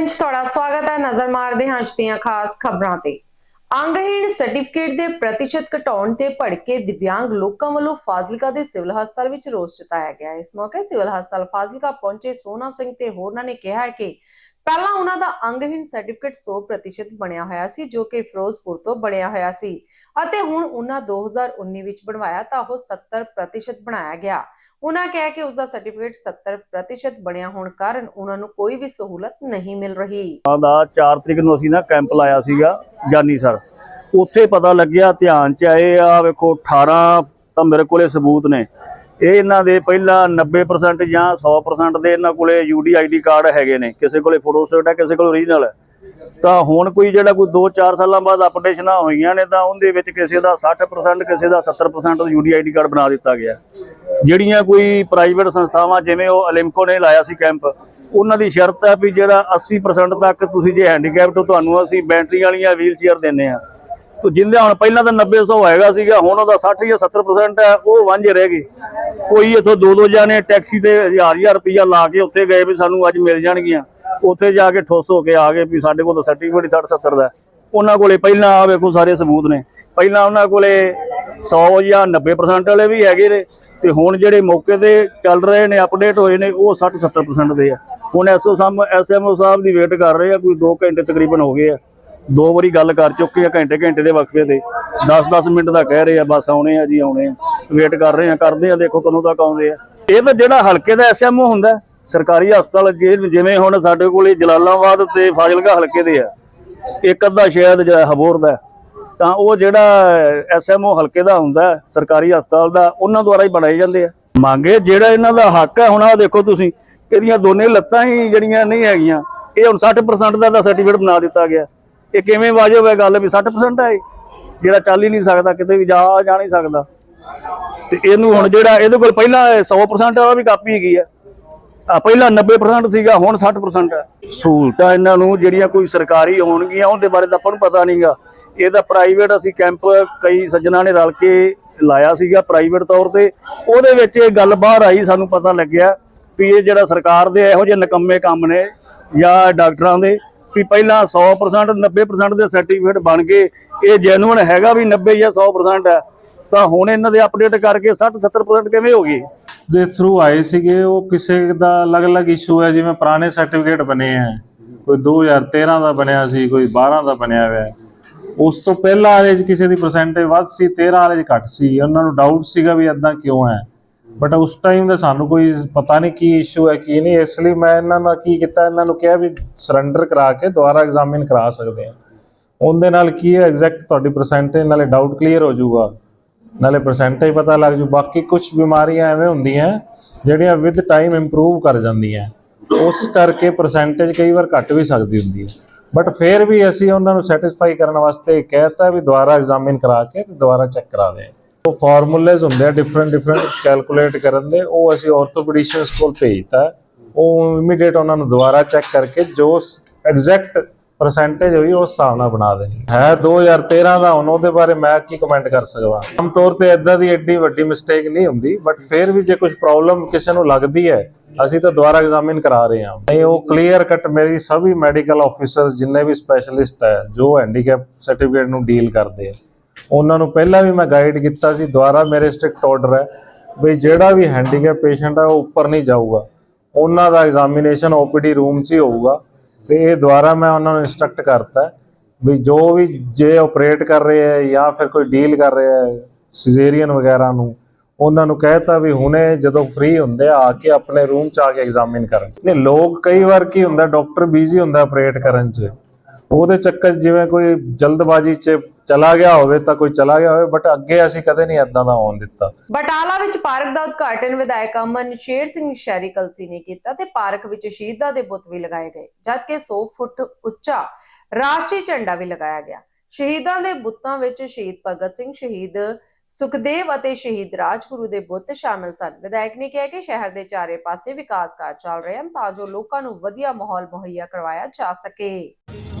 Bulletin ਤੁਹਾਡਾ ਸਵਾਗਤ ਹੈ ਨਜ਼ਰ ਮਾਰਦੇ ਹਾਂ ਅੱਜ ਦੀਆਂ ਖਾਸ ਖਬਰਾਂ ਤੇ। ਅੰਗਹੀਣ ਸਰਟੀਫਿਕੇਟ ਦੇ ਪ੍ਰਤੀਸ਼ਤ ਘਟਾਉਣ ਤੇ ਭੜਕੇ ਦਿਵਿਆਂਗ ਲੋਕਾਂ ਵੱਲੋਂ ਫਾਜ਼ਿਲਕਾ ਦੇ ਸਿਵਲ ਹਸਪਤਾਲ ਵਿੱਚ ਰੋਸ ਜਤਾਇਆ ਗਿਆ। ਇਸ ਮੌਕੇ ਸਿਵਲ ਹਸਪਤਾਲ ਫਾਜ਼ਿਲਕਾ ਪਹੁੰਚੇ ਸੋਨਾ ਸਿੰਘ ਤੇ ਹੋਰਨਾਂ ਨੇ ਕਿਹਾ ਹੈ ਕਿ ਪਹਿਲਾਂ ਉਹਨਾਂ ਦਾ ਅੰਗਹੀਣ ਸਰਟੀਫਿਕੇਟ 100% ਬਣਿਆ ਹੋਇਆ ਸੀ, ਜੋ ਕਿ ਫਿਰੋਜ਼ਪੁਰ ਤੋਂ ਬਣਿਆ ਹੋਇਆ ਸੀ ਅਤੇ ਹੁਣ ਉਹਨਾਂ 2019 ਵਿੱਚ ਬਣਵਾਇਆ ਤਾਂ ਉਹ 70% ਬਣਾਇਆ ਗਿਆ। ਉਹਨਾਂ ਕਿਹਾ ਕਿ ਉਸ ਦਾ ਸਰਟੀਫਿਕੇਟ 70% ਬਣਿਆ ਹੋਣ ਕਾਰਨ ਉਹਨਾਂ ਨੂੰ ਕੋਈ ਵੀ ਸਹੂਲਤ ਨਹੀਂ ਮਿਲ ਰਹੀ। ਦਾ 4 ਤਰੀਕ ਨੂੰ ਅਸੀਂ ਨਾ ਕੈਂਪ ਲਾਇਆ ਸੀਗਾ, ਜਾਨੀ ਸਰ। ਉੱਥੇ ਪਤਾ ਲੱਗਿਆ, ਧਿਆਨ ਚ ਆਏ ਆ ਵੇਖੋ 18 ਤਾਂ ਮੇਰੇ ਕੋਲੇ ਸਬੂਤ ਨੇ। ਇਹ ਇਹਨਾਂ ਦੇ ਪਹਿਲਾਂ 90% ਜਾਂ 100% ਦੇ ਇਹਨਾਂ ਕੋਲੇ ਯੂਡੀ ਆਈਡੀ ਕਾਰਡ ਹੈਗੇ ਨੇ। ਕਿਸੇ ਕੋਲੇ ਫੋਟੋਸਟੇਟ ਹੈ, ਕਿਸੇ ਕੋਲ ਓਰੀਜਨਲ ਹੈ। ਤਾਂ ਹੁਣ ਕੋਈ ਜਿਹੜਾ ਕੋਈ 2-4 ਸਾਲਾਂ ਬਾਅਦ ਅਪਡੇਸ਼ਨਾਂ ਹੋਈਆਂ ਨੇ ਤਾਂ ਉਹਦੇ ਵਿੱਚ ਕਿਸੇ ਦਾ 60% ਕਿਸੇ ਦਾ 70% ਯੂਡੀ ਆਈਡੀ ਕਾਰਡ ਬਣਾ ਦਿੱਤਾ ਗਿਆ। ਜਿਹੜੀਆਂ ਕੋਈ ਪ੍ਰਾਈਵੇਟ ਸੰਸਥਾਵਾਂ, ਜਿਵੇਂ ਉਹ ਅਲਿਮਕੋ ਨੇ ਲਾਇਆ ਸੀ ਕੈਂਪ, ਉਹਨਾਂ ਦੀ ਸ਼ਰਤ ਹੈ ਵੀ ਜਿਹੜਾ 80% ਤੱਕ ਤੁਸੀਂ ਜੇ ਹੈਂਡੀਕੈਪਟ ਹੋ, ਤੁਹਾਨੂੰ ਅਸੀਂ ਬੈਟਰੀ ਵਾਲੀਆਂ ਵੀਲ ਚੇਅਰ ਦਿੰਨੇ ਆ ਤੋ ਜਿੰਦੇ ਹੁਣ ਪਹਿਲਾਂ ਤਾਂ 90 100 ਹੈਗਾ ਸੀਗਾ, ਹੁਣ ਉਹਦਾ 60 ਜਾਂ 70% ਹੈ, ਉਹ ਵਾਂਝੇ ਰਹਿ ਗਏ। ਕੋਈ ਇੱਥੋਂ ਦੋ ਦੋ ਜਾਣੇ ਟੈਕਸੀ ਤੇ ਹਜ਼ਾਰ ਹਜ਼ਾਰ ਰੁਪਈਆ ਲਾ ਕੇ ਉੱਥੇ ਗਏ ਵੀ ਸਾਨੂੰ ਅੱਜ ਮਿਲ ਜਾਣਗੀਆਂ। ਉੱਥੇ ਜਾ ਕੇ ਠੁੱਸ ਹੋ ਕੇ ਆ ਗਏ ਵੀ ਸਾਡੇ ਕੋਲ ਤਾਂ ਸਰਟੀਫਿਕੇਟ 60 70 ਦਾ ਉਹਨਾਂ ਕੋਲੇ ਪਹਿਲਾਂ ਆ ਵੇਖੋ ਸਾਰੇ ਸਬੂਤ ਨੇ। ਪਹਿਲਾਂ ਉਹਨਾਂ ਕੋਲੇ 100 ਜਾਂ 90% ਵਾਲੇ ਵੀ ਹੈਗੇ ਨੇ ਤੇ ਹੁਣ ਜਿਹੜੇ ਮੌਕੇ ਤੇ ਚੱਲ ਰਹੇ ਨੇ ਅਪਡੇਟ ਹੋਏ ਨੇ, ਉਹ 60 70% ਦੇ ਆ। ਹੁਣ ਐਸਓ ਸਾਹਿਬ ਐਸਐਮਓ ਸਾਹਿਬ ਦੀ ਵੇਟ ਕਰ ਰਹੇ ਆ, ਕੋਈ 2 ਘੰਟੇ ਤਕਰੀਬਨ ਹੋ ਗਏ ਆ। ਦੋ ਵਾਰੀ ਗੱਲ ਕਰ ਚੁੱਕੇ ਆ ਘੰਟੇ ਘੰਟੇ ਦੇ ਵਕਫੇ ਤੇ। 10-10 ਮਿੰਟ ਦਾ ਕਹਿ ਰਹੇ ਆ, ਬਸ ਆਉਣੇ ਆ ਜੀ, ਆਉਣੇ ਆ। ਵੇਟ ਕਰ ਰਹੇ ਆ, ਕਰਦੇ ਆ, ਦੇਖੋ ਕਦੋਂ ਤੱਕ ਆਉਂਦੇ ਆ। ਇਹ ਤਾਂ ਜਿਹੜਾ ਹਲਕੇ ਦਾ ਐਸਐਮਓ ਹੁੰਦਾ ਸਰਕਾਰੀ ਹਸਪਤਾਲ ਜੇ- ਜਿਵੇਂ ਹੁਣ ਸਾਡੇ ਕੋਲੇ ਜਲਾਲਾਬਾਦ ਤੇ ਫਾਜ਼ਿਲਕਾ ਹਲਕੇ ਦੇ ਆ ਇੱਕ ਅੱਧਾ ਸ਼ਾਇਦ ਜਿਹੜਾ ਹਬੋਰ ਦਾ ਹੈ। ਤਾਂ ਉਹ ਜਿਹੜਾ ਐਸਐਮਓ ਹਲਕੇ ਦਾ ਹੁੰਦਾ ਹੈ, ਸਰਕਾਰੀ ਹਸਪਤਾਲ ਦਾ ਉਹਨਾਂ ਦੁਆਰਾ ਹੀ ਬਣਾਏ ਜਾਂਦੇ ਆ ਮੰਗੇ ਜਿਹੜਾ ਇਹਨਾਂ ਦਾ ਹੱਕ ਹੈ ਹੁਣ ਆ ਦੇਖੋ ਤੁਸੀਂ ਇਹਦੀਆਂ ਦੋਨੇ ਲੱਤਾਂ ਹੀ ਜਿਹੜੀਆਂ ਨਹੀਂ ਹੈਗੀਆਂ ਇਹ ਹੁਣ 60% ਦਾ ਦਾ ਸਰਟੀਫਿਕੇਟ ਬਣਾ ਦਿੱਤਾ ਗਿਆ ਇਹ ਕਿਵੇਂ ਵਾਜਬ ਹੈ ਗੱਲ ਵੀ 60% ਹੈ ਇਹ? ਜਿਹੜਾ ਚੱਲ ਹੀ ਨਹੀਂ ਸਕਦਾ ਕਿਤੇ ਵੀ ਜਾ ਜਾ ਨਹੀਂ ਸਕਦਾ ਤੇ ਇਹਨੂੰ ਹੁਣ ਜਿਹੜਾ ਇਹਦੇ ਕੋਲ ਪਹਿਲਾਂ 100% ਵਾਲਾ ਵੀ ਕਾਪੀ ਹੈਗੀ ਆ ਆ ਪਹਿਲਾਂ 90% ਸੀਗਾ, ਹੁਣ 60% ਹੈ। ਸਹੂਲਤਾਂ ਇਹਨਾਂ ਨੂੰ ਜਿਹੜੀਆਂ ਕੋਈ ਸਰਕਾਰੀ ਹੋਣਗੀਆਂ, ਉਹਦੇ ਬਾਰੇ ਤਾਂ ਆਪਾਂ ਨੂੰ ਪਤਾ ਨਹੀਂਗਾ ਇਹ ਤਾਂ ਪ੍ਰਾਈਵੇਟ ਅਸੀਂ ਕੈਂਪ ਕਈ ਸੱਜਣਾ ਨੇ ਰਲ ਕੇ ਲਾਇਆ ਸੀਗਾ ਪ੍ਰਾਈਵੇਟ ਤੌਰ ਤੇ। ਉਹਦੇ ਵਿੱਚ ਇਹ ਗੱਲ ਬਾਹਰ ਆਈ, ਸਾਨੂੰ ਪਤਾ ਲੱਗਿਆ ਵੀ ਇਹ ਜਿਹੜਾ ਸਰਕਾਰ ਦੇ ਇਹੋ ਜਿਹੇ ਨਕੰਮੇ ਕੰਮ ਨੇ ਜਾਂ ਡਾਕਟਰਾਂ ਦੇ, ਵੀ ਪਹਿਲਾਂ 100% 90% ਦੇ ਸਰਟੀਫਿਕੇਟ ਬਣ ਗਏ। ਇਹ ਜੈਨੂਇਨ ਹੈਗਾ ਵੀ 90 ਜਾਂ 100% ਹੈ। ਤਾਂ ਹੁਣ ਇਹਨਾਂ ਦੇ ਅਪਡੇਟ ਕਰਕੇ 60 70% ਕਿਵੇਂ ਹੋ ਗਈ? ਦੇ ਥਰੂ ਆਏ ਸੀਗੇ, ਉਹ ਕਿਸੇ ਦਾ ਅਲੱਗ-ਅਲੱਗ ਇਸ਼ੂ ਹੈ, ਜਿਵੇਂ ਪੁਰਾਣੇ ਸਰਟੀਫਿਕੇਟ ਬਣੇ ਹੈ। ਕੋਈ 2013 ਦਾ ਬਣਿਆ ਸੀ, ਕੋਈ 12 ਦਾ ਬਣਿਆ ਹੋਇਆ ਹੈ। ਉਸ ਤੋਂ ਪਹਿਲਾਂ ਵਾਲੇ ਕਿਸੇ ਦੀ ਪਰਸੈਂਟੇਜ ਵੱਧ ਸੀ 13 ਵਾਲੇ ਘੱਟ ਸੀ। ਉਹਨਾਂ ਨੂੰ ਡਾਊਟ ਸੀਗਾ ਵੀ ਇਦਾਂ ਕਿਉਂ ਹੈ। ਬਟ ਉਸ ਟਾਈਮ ਦਾ ਸਾਨੂੰ ਕੋਈ ਪਤਾ ਨਹੀਂ ਕੀ ਇਸ਼ੂ ਹੈ, ਕੀ ਨਹੀਂ। ਇਸ ਲਈ ਮੈਂ ਇਹਨਾਂ ਨਾਲ ਕੀ ਕੀਤਾ, ਇਹਨਾਂ ਨੂੰ ਕਿਹਾ ਵੀ ਸਰੈਂਡਰ ਕਰਾ ਕੇ ਦੁਬਾਰਾ ਐਗਜ਼ਾਮਿਨ ਕਰਾ ਸਕਦੇ ਆ ਉਹਦੇ ਨਾਲ ਕੀ ਹੈ ਐਗਜ਼ੈਕਟ ਤੁਹਾਡੀ ਪਰਸੈਂਟੇਜ ਨਾਲੇ ਡਾਊਟ ਕਲੀਅਰ ਹੋ ਜਾਊਗਾ। ਨਾਲੇ ਪਰਸੈਂਟੇਜ ਪਤਾ ਲੱਗ ਜੂ, ਬਾਕੀ ਕੁਝ ਬਿਮਾਰੀਆਂ ਐਵੇਂ ਹੁੰਦੀਆਂ ਜਿਹੜੀਆਂ ਵਿਦ ਟਾਈਮ ਇੰਪਰੂਵ ਕਰ ਜਾਂਦੀਆਂ। ਉਸ ਕਰਕੇ ਪਰਸੈਂਟੇਜ ਕਈ ਵਾਰ ਘਟ ਵੀ ਸਕਦੀ ਹੁੰਦੀ ਹੈ। ਬਟ ਫਿਰ ਵੀ ਅਸੀਂ ਉਹਨਾਂ ਨੂੰ ਸੈਟੀਸਫਾਈ ਕਰਨ ਵਾਸਤੇ ਕਹਿਤਾ ਵੀ ਦੁਬਾਰਾ ਐਗਜ਼ਾਮਿਨ ਕਰਾ ਕੇ ਤੇ ਦੁਬਾਰਾ ਚੈੱਕ ਕਰਾ ਦੇ ਉਹ ਫਾਰਮੂਲੇਜ਼ ਹੁੰਦੇ ਆ ਡਿਫਰੈਂਟ ਡਿਫਰੈਂਟ ਕੈਲਕੂਲੇਟ ਕਰਨ ਦੇ, ਉਹ ਅਸੀਂ ਆਰਥੋਪੈਡਿਸ਼ੀਅਨਸ ਕੋਲ ਭੇਜਤਾ। ਉਹ ਇਮੀਡੀਏਟ ਉਹਨਾਂ ਨੂੰ ਦੁਬਾਰਾ ਚੈੱਕ ਕਰਕੇ ਜੋ ਐਗਜ਼ੈਕਟ ਪਰਸੈਂਟੇਜ ਹੋਈ ਉਸ ਹਿਸਾਬ ਨਾਲ ਬਣਾ ਦੇਣੀ। ਹੈ 2013 ਦਾ ਹੁਣ ਉਹਦੇ ਬਾਰੇ ਮੈਂ ਕੀ ਕਮੈਂਟ ਕਰ ਸਕਦਾ। ਆਮ ਤੌਰ ਤੇ ਇਦਾਂ ਦੀ ਐਡੀ ਵੱਡੀ ਮਿਸਟੇਕ ਨਹੀਂ ਹੁੰਦੀ ਬਟ ਫਿਰ ਵੀ ਜੇ ਕੁਝ ਪ੍ਰੋਬਲਮ ਕਿਸੇ ਨੂੰ ਲੱਗਦੀ ਹੈ, ਅਸੀਂ ਤਾਂ ਦੁਬਾਰਾ ਐਗਜ਼ਾਮਿਨ ਕਰਾ ਰਹੇ ਹਾਂ। ਨਹੀਂ, ਉਹ ਕਲੀਅਰ ਕੱਟ ਮੇਰੀ ਸਭੀ ਮੈਡੀਕਲ ਆਫੀਸਰਸ ਜਿੰਨੇ ਵੀ ਸਪੈਸ਼ਲਿਸਟ ਹੈ, ਜੋ ਹੈਂਡੀਕੈਪ ਸਰਟੀਫਿਕੇਟ ਨੂੰ ਡੀਲ ਕਰਦੇ ਆ, ਉਹਨਾਂ ਨੂੰ ਪਹਿਲਾਂ ਵੀ ਮੈਂ ਗਾਈਡ ਕੀਤਾ ਸੀ, ਦੁਬਾਰਾ ਮੇਰੇ ਸਟ੍ਰਿਕਟ ਆਰਡਰ ਹੈ ਵੀ ਜਿਹੜਾ ਵੀ ਹੈਂਡੀਕੈਪ ਪੇਸ਼ੈਂਟ ਹੈ ਉਹ ਉੱਪਰ ਨਹੀਂ ਜਾਊਗਾ। ਉਹਨਾਂ ਦਾ ਐਗਜ਼ਾਮੀਨੇਸ਼ਨ ਓਪੀਡੀ ਰੂਮ 'ਚ ਹੀ ਹੋਊਗਾ। ਤੇ ਇਹ ਦੁਬਾਰਾ ਮੈਂ ਉਹਨਾਂ ਨੂੰ ਇਨਸਟਰਕਟ ਕਰਤਾ ਵੀ ਜੋ ਵੀ ਜੇ ਆਪਰੇਟ ਕਰ ਰਹੇ ਹੈ ਜਾਂ ਫਿਰ ਕੋਈ ਡੀਲ ਕਰ ਰਿਹਾ ਹੈ ਸਿਜ਼ੇਰੀਅਨ ਵਗੈਰਾ ਨੂੰ, ਉਹਨਾਂ ਨੂੰ ਕਹਿਤਾ ਵੀ ਹੁਣੇ ਜਦੋਂ ਫ੍ਰੀ ਹੁੰਦੇ ਆ ਕੇ ਆਪਣੇ ਰੂਮ 'ਚ ਆ ਕੇ ਐਗਜ਼ਾਮਿਨ ਕਰਨ। ਨਹੀਂ, ਲੋਕ ਕਈ ਵਾਰ ਕੀ ਹੁੰਦਾ ਡਾਕਟਰ ਬਿਜ਼ੀ ਹੁੰਦਾ ਆਪਰੇਟ ਕਰਨ 'ਚ। ਉਹਦੇ ਚੱਕਰ 'ਚ ਜਿਵੇਂ ਕੋਈ ਜਲਦਬਾਜ਼ੀ 'ਚ ਚਲਾ ਗਿਆ ਹੋਵੇ ਤਾਂ ਕੋਈ ਚਲਾ ਗਿਆ ਹੋਵੇ ਬਟ ਅੱਗੇ ਅਸੀਂ ਕਦੇ ਨਹੀਂ ਇਦਾਂ ਦਾ ਆਉਣ ਦਿੱਤਾ। ਬਟਾਲਾ ਵਿੱਚ ਪਾਰਕ ਦਾ ਉਦਘਾਟਨ ਵਿਧਾਇਕ ਅਮਨ ਸ਼ੇਰ ਸਿੰਘ ਸ਼ਹਿਰੀ ਕਲਸੀ ਨੇ ਕੀਤਾ ਤੇ ਪਾਰਕ ਵਿੱਚ ਸ਼ਹੀਦਾਂ ਦੇ ਬੁੱਤ ਵੀ ਲਗਾਏ ਗਏ ਜਦਕਿ 100 ਫੁੱਟ ਉੱਚਾ ਰਾਸ਼ਟਰੀ ਝੰਡਾ ਵੀ ਲਗਾਇਆ ਗਿਆ। ਸ਼ਹੀਦਾਂ ਦੇ ਬੁੱਤਾਂ ਵਿੱਚ ਸ਼ਹੀਦ ਭਗਤ ਸਿੰਘ ਸ਼ਹੀਦ ਸੁਖਦੇਵ ਅਤੇ ਸ਼ਹੀਦ ਰਾਜਗੁਰੂ ਦੇ ਬੁੱਤ ਸ਼ਾਮਿਲ ਸਨ। ਵਿਧਾਇਕ ਨੇ ਕਿਹਾ ਕਿ ਸ਼ਹਿਰ ਦੇ ਚਾਰੇ ਪਾਸੇ ਵਿਕਾਸ ਕਾਰਜ ਚੱਲ ਰਹੇ ਹਨ ਤਾਂ ਜੋ ਲੋਕਾਂ ਨੂੰ ਵਧੀਆ ਮਾਹੌਲ ਮੁਹੱਈਆ ਕਰਵਾਇਆ ਜਾ ਸਕੇ।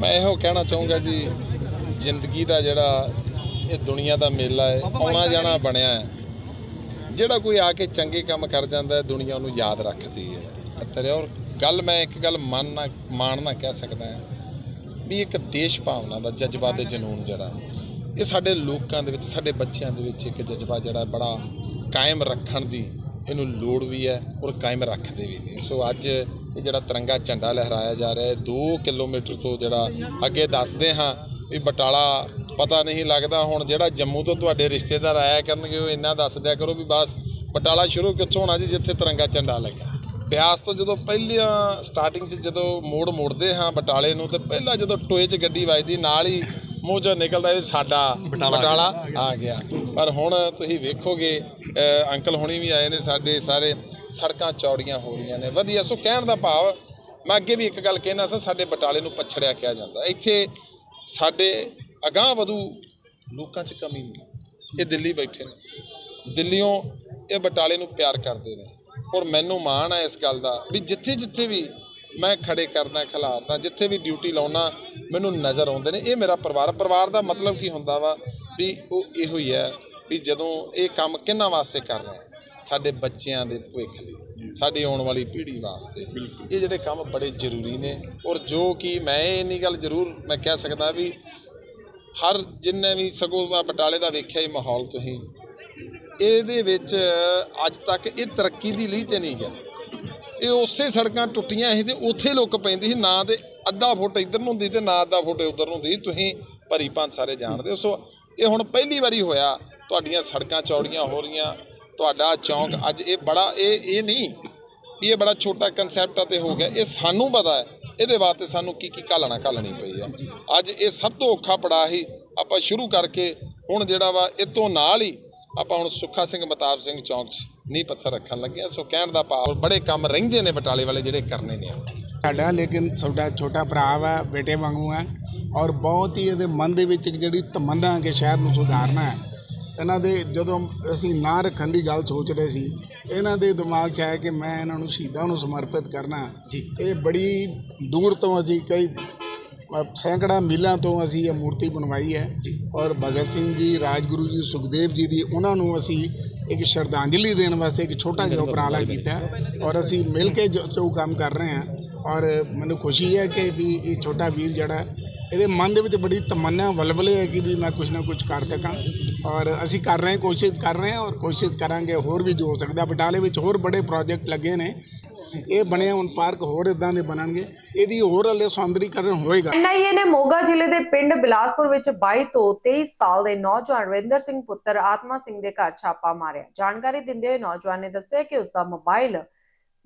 ਮੈਂ ਇਹੋ ਕਹਿਣਾ ਚਾਹੂੰਗਾ ਜੀ ਜ਼ਿੰਦਗੀ ਦਾ ਜਿਹੜਾ ਇਹ ਦੁਨੀਆ ਦਾ ਮੇਲਾ ਹੈ ਆਉਣਾ ਜਾਣਾ ਬਣਿਆ ਹੈ। ਜਿਹੜਾ ਕੋਈ ਆ ਕੇ ਚੰਗੇ ਕੰਮ ਕਰ ਜਾਂਦਾ ਹੈ ਦੁਨੀਆ ਉਹਨੂੰ ਯਾਦ ਰੱਖਦੀ ਹੈ। ਤੇਰੇ ਔਰ ਗੱਲ ਮੈਂ ਇੱਕ ਗੱਲ ਮੰਨਣਾ ਮਾਣਨਾ ਕਹਿ ਸਕਦਾ ਹਾਂ ਵੀ ਇੱਕ ਦੇਸ਼ ਭਾਵਨਾ ਦਾ ਜਜ਼ਬਾ ਤੇ ਜਨੂਨ ਜਿਹੜਾ ਇਹ ਸਾਡੇ ਲੋਕਾਂ ਦੇ ਵਿੱਚ ਸਾਡੇ ਬੱਚਿਆਂ ਦੇ ਵਿੱਚ ਇੱਕ ਜਜ਼ਬਾ ਜਿਹੜਾ ਬੜਾ ਕਾਇਮ ਰੱਖਣ ਦੀ ਇਹਨੂੰ ਲੋੜ ਵੀ ਹੈ ਔਰ ਕਾਇਮ ਰੱਖਦੇ ਵੀ ਨੇ। ਸੋ ਅੱਜ ਇਹ ਜਿਹੜਾ ਤਿਰੰਗਾ ਝੰਡਾ ਲਹਿਰਾਇਆ ਜਾ ਰਿਹਾ ਹੈ 2 ਕਿਲੋਮੀਟਰ ਤੋਂ ਜਿਹੜਾ ਅੱਗੇ ਦੱਸਦੇ ਹਾਂ। ਵੀ ਬਟਾਲਾ ਪਤਾ ਨਹੀਂ ਲੱਗਦਾ। ਹੁਣ ਜਿਹੜਾ ਜੰਮੂ ਤੋਂ ਤੁਹਾਡੇ ਰਿਸ਼ਤੇਦਾਰ ਆਇਆ ਕਰਨਗੇ ਉਹ ਇੰਨਾ ਦੱਸ ਦਿਆ ਕਰੋ ਵੀ ਬਸ ਬਟਾਲਾ ਸ਼ੁਰੂ ਕਿੱਥੋਂ ਹੋਣਾ ਜੀ ਜਿੱਥੇ ਤਿਰੰਗਾ ਝੰਡਾ ਲੱਗਾ ਬਿਆਸ ਤੋਂ ਜਦੋਂ ਪਹਿਲੀਆਂ ਸਟਾਰਟਿੰਗ 'ਚ ਜਦੋਂ ਮੋੜ ਮੋੜਦੇ ਹਾਂ ਬਟਾਲੇ ਨੂੰ ਤੇ ਪਹਿਲਾਂ ਜਦੋਂ ਟੋਏ 'ਚ ਗੱਡੀ ਵੱਜਦੀ ਨਾਲ ਹੀ ਮੂੰਹ 'ਚੋਂ ਨਿਕਲਦਾ ਇਹ ਸਾਡਾ ਬਟਾਲਾ ਆ ਗਿਆ। ਪਰ ਹੁਣ ਤੁਸੀਂ ਵੇਖੋਗੇ ਅੰਕਲ ਹੁਣੀ ਵੀ ਆਏ ਨੇ ਸਾਡੇ ਸਾਰੇ ਸੜਕਾਂ ਚੌੜੀਆਂ ਹੋ ਰਹੀਆਂ ਨੇ। ਵਧੀਆ। ਸੋ ਕਹਿਣ ਦਾ ਭਾਵ ਮੈਂ ਅੱਗੇ ਵੀ ਇੱਕ ਗੱਲ ਕਹਿਣਾ ਸੀ ਸਾਡੇ ਬਟਾਲੇ ਨੂੰ ਪਛੜਿਆ ਕਿਹਾ ਜਾਂਦਾ। ਇੱਥੇ ਸਾਡੇ ਅਗਾਂਹ ਵਧੂ ਲੋਕਾਂ 'ਚ ਕਮੀ ਨਹੀਂ। ਇਹ ਦਿੱਲੀ ਬੈਠੇ ਨੇ। ਦਿੱਲੀੋਂ ਇਹ ਬਟਾਲੇ ਨੂੰ ਪਿਆਰ ਕਰਦੇ ਨੇ। ਔਰ ਮੈਨੂੰ ਮਾਣ ਹੈ ਇਸ ਗੱਲ ਦਾ ਵੀ ਜਿੱਥੇ ਜਿੱਥੇ ਵੀ ਮੈਂ ਖੜੇ ਕਰਦਾ, ਖਿਲਾਰਦਾ, ਜਿੱਥੇ ਵੀ ਡਿਊਟੀ ਲਾਉਣਾ ਮੈਨੂੰ ਨਜ਼ਰ ਆਉਂਦੇ ਨੇ। ਇਹ ਮੇਰਾ ਪਰਿਵਾਰ ਪਰਿਵਾਰ ਦਾ ਮਤਲਬ ਕੀ ਹੁੰਦਾ ਵਾ ਵੀ ਉਹ ਇਹੋ ਹੀ ਹੈ ਵੀ ਜਦੋਂ ਇਹ ਕੰਮ ਕਿਹਨਾਂ ਵਾਸਤੇ ਕਰ ਰਹੇ ਹਾਂ ਸਾਡੇ ਬੱਚਿਆਂ ਦੇ ਭਵਿੱਖ ਲਈ ਸਾਡੀ ਆਉਣ ਵਾਲੀ ਪੀੜ੍ਹੀ ਵਾਸਤੇ। ਇਹ ਜਿਹੜੇ ਕੰਮ ਬੜੇ ਜ਼ਰੂਰੀ ਨੇ ਔਰ ਜੋ ਕਿ ਮੈਂ ਇਹ ਨਹੀਂ ਗੱਲ ਜ਼ਰੂਰ ਮੈਂ ਕਹਿ ਸਕਦਾ ਵੀ ਹਰ ਜਿੰਨੇ ਵੀ ਸਗੋਂ ਬਟਾਲੇ ਦਾ ਵੇਖਿਆ ਹੀ ਮਾਹੌਲ ਤੁਸੀਂ ਇਹਦੇ ਵਿੱਚ ਅੱਜ ਤੱਕ ਇਹ ਤਰੱਕੀ ਦੀ ਲੀਹ ਤੇ ਨਹੀਂ ਗਿਆ। ਇਹ ਉਸੇ ਸੜਕਾਂ ਟੁੱਟੀਆਂ ਸੀ ਤੇ ਉੱਥੇ ਲੁੱਕ ਪੈਂਦੀ ਸੀ ਨਾ ਤੇ ਅੱਧਾ ਫੁੱਟ ਇੱਧਰ ਨੂੰ ਹੁੰਦੀ ਤੇ ਨਾ ਅੱਧਾ ਫੁੱਟ ਉੱਧਰ ਨੂੰ ਹੁੰਦੀ ਤੁਸੀਂ ਭਰੀ ਪੰਜ ਸਾਰੇ ਜਾਣਦੇ ਹੋ। ਸੋ ਇਹ ਹੁਣ ਪਹਿਲੀ ਵਾਰੀ ਹੋਇਆ ਤੁਹਾਡੀਆਂ ਸੜਕਾਂ ਚੌੜੀਆਂ ਹੋ ਰਹੀਆਂ, ਤੁਹਾਡਾ ਚੌਂਕ ਅੱਜ ਇਹ ਬੜਾ, ਇਹ ਇਹ ਨਹੀਂ ਵੀ ਇਹ ਬੜਾ ਛੋਟਾ ਕਨਸੈਪਟ ਆ ਤੇ ਹੋ ਗਿਆ। ਇਹ ਸਾਨੂੰ ਪਤਾ ਹੈ, ਇਹਦੇ ਵਾਸਤੇ ਸਾਨੂੰ ਕੀ ਕੀ ਘਾਲਣਾ, ਘਾਲਣੀ ਪਈ ਆ। ਅੱਜ ਇਹ ਸਭ ਤੋਂ ਔਖਾ ਪੜਾ ਹੀ ਆਪਾਂ ਸ਼ੁਰੂ ਕਰਕੇ ਹੁਣ ਜਿਹੜਾ ਵਾ, ਇਹ ਤੋਂ ਨਾਲ ਹੀ ਆਪਾਂ ਹੁਣ ਸੁੱਖਾ ਸਿੰਘ ਮਤਾਬ ਸਿੰਘ ਚੌਂਕ 'ਚ ਨੀਂਹ ਪੱਥਰ ਰੱਖਣ ਲੱਗੇ ਸੋ ਕਹਿਣ ਦਾ ਭਾਵ, ਬੜੇ ਕੰਮ ਰਹਿੰਦੇ ਨੇ ਬਟਾਲੇ ਵਾਲੇ ਜਿਹੜੇ ਕਰਨੇ ਨੇ ਸਾਡਾ ਲੇਕਿਨ ਤੁਹਾਡਾ ਛੋਟਾ ਭਰਾ ਵਾ, ਬੇਟੇ ਵਾਂਗੂ ਹੈ, ਔਰ ਬਹੁਤ ਹੀ ਇਹਦੇ ਮਨ ਦੇ ਵਿੱਚ ਇੱਕ ਜਿਹੜੀ ਤਮੰਨਾ ਕਿ ਸ਼ਹਿਰ ਨੂੰ ਸੁਧਾਰਨਾ ਹੈ। ਇਹਨਾਂ ਦੇ ਜਦੋਂ ਅਸੀਂ ਨਾਂ ਰੱਖਣ ਦੀ ਗੱਲ ਸੋਚ ਰਹੇ ਸੀ ਇਹਨਾਂ ਦੇ ਦਿਮਾਗ 'ਚ ਆਇਆ ਕਿ ਮੈਂ ਇਹਨਾਂ ਨੂੰ ਸ਼ਹੀਦਾਂ ਨੂੰ ਸਮਰਪਿਤ ਕਰਨਾ ਇਹ ਬੜੀ ਦੂਰ ਤੋਂ ਅਸੀਂ ਕਈ ਸੈਂਕੜਾ ਮੀਲਾਂ ਤੋਂ ਅਸੀਂ ਇਹ ਮੂਰਤੀ ਬਣਵਾਈ ਹੈ ਔਰ ਭਗਤ ਸਿੰਘ ਜੀ ਰਾਜਗੁਰੂ ਜੀ ਸੁਖਦੇਵ ਜੀ ਦੀ ਉਹਨਾਂ ਨੂੰ ਅਸੀਂ ਇੱਕ ਸ਼ਰਧਾਂਜਲੀ ਦੇਣ ਵਾਸਤੇ ਇੱਕ ਛੋਟਾ ਜਿਹਾ ਉਪਰਾਲਾ ਕੀਤਾ ਔਰ ਅਸੀਂ ਮਿਲ ਕੇ ਜੋ ਕੰਮ ਕਰ ਰਹੇ ਹਾਂ ਔਰ ਮੈਨੂੰ ਖੁਸ਼ੀ ਹੈ ਕਿ ਵੀ ਇਹ ਛੋਟਾ ਵੀਰ ਜਿਹੜਾ ਇਹਦੇ ਮਨ ਦੇ ਵਿੱਚ ਬੜੀ ਤਮੰਨਾ ਵਲਵਲੇ ਹੈ ਕਿ ਵੀ ਮੈਂ ਕੁਝ ਨਾ ਕੁਝ ਕਰ ਸਕਾਂ। ਔਰ ਅਸੀਂ ਕਰ ਰਹੇ ਕੋਸ਼ਿਸ਼ ਕਰ ਰਹੇ ਹਾਂ ਔਰ ਕੋਸ਼ਿਸ਼ ਕਰਾਂਗੇ ਹੋਰ ਵੀ ਜੋ ਹੋ ਸਕਦਾ। ਬਟਾਲੇ ਵਿੱਚ ਹੋਰ ਬੜੇ ਪ੍ਰੋਜੈਕਟ ਲੱਗੇ ਨੇ। ਇਹ ਬਣੇ ਹੁਣ ਪਾਰਕ ਹੋਰ ਇਦਾਂ ਦੇ ਬਣਨਗੇ। ਇਹਦੀ ਹੋਰ ਹਲੇ ਸੌਂਦਰੀਕਰਨ ਹੋਏਗਾ। ਐਨਆਈਏ ਨੇ ਮੋਗਾ ਜ਼ਿਲ੍ਹੇ ਦੇ ਪਿੰਡ ਬਿਲਾਸਪੁਰ ਵਿੱਚ 22 ਤੋਂ 23 ਸਾਲ ਦੇ ਨੌਜਵਾਨ ਰਵਿੰਦਰ ਸਿੰਘ ਪੁੱਤਰ ਆਤਮਾ ਸਿੰਘ ਦੇ ਘਰ ਛਾਪਾ ਮਾਰਿਆ। ਜਾਣਕਾਰੀ ਦਿੰਦੇ ਹੋਏ ਨੌਜਵਾਨ ਨੇ ਦੱਸਿਆ ਕਿ ਉਸ ਦਾ ਮੋਬਾਈਲ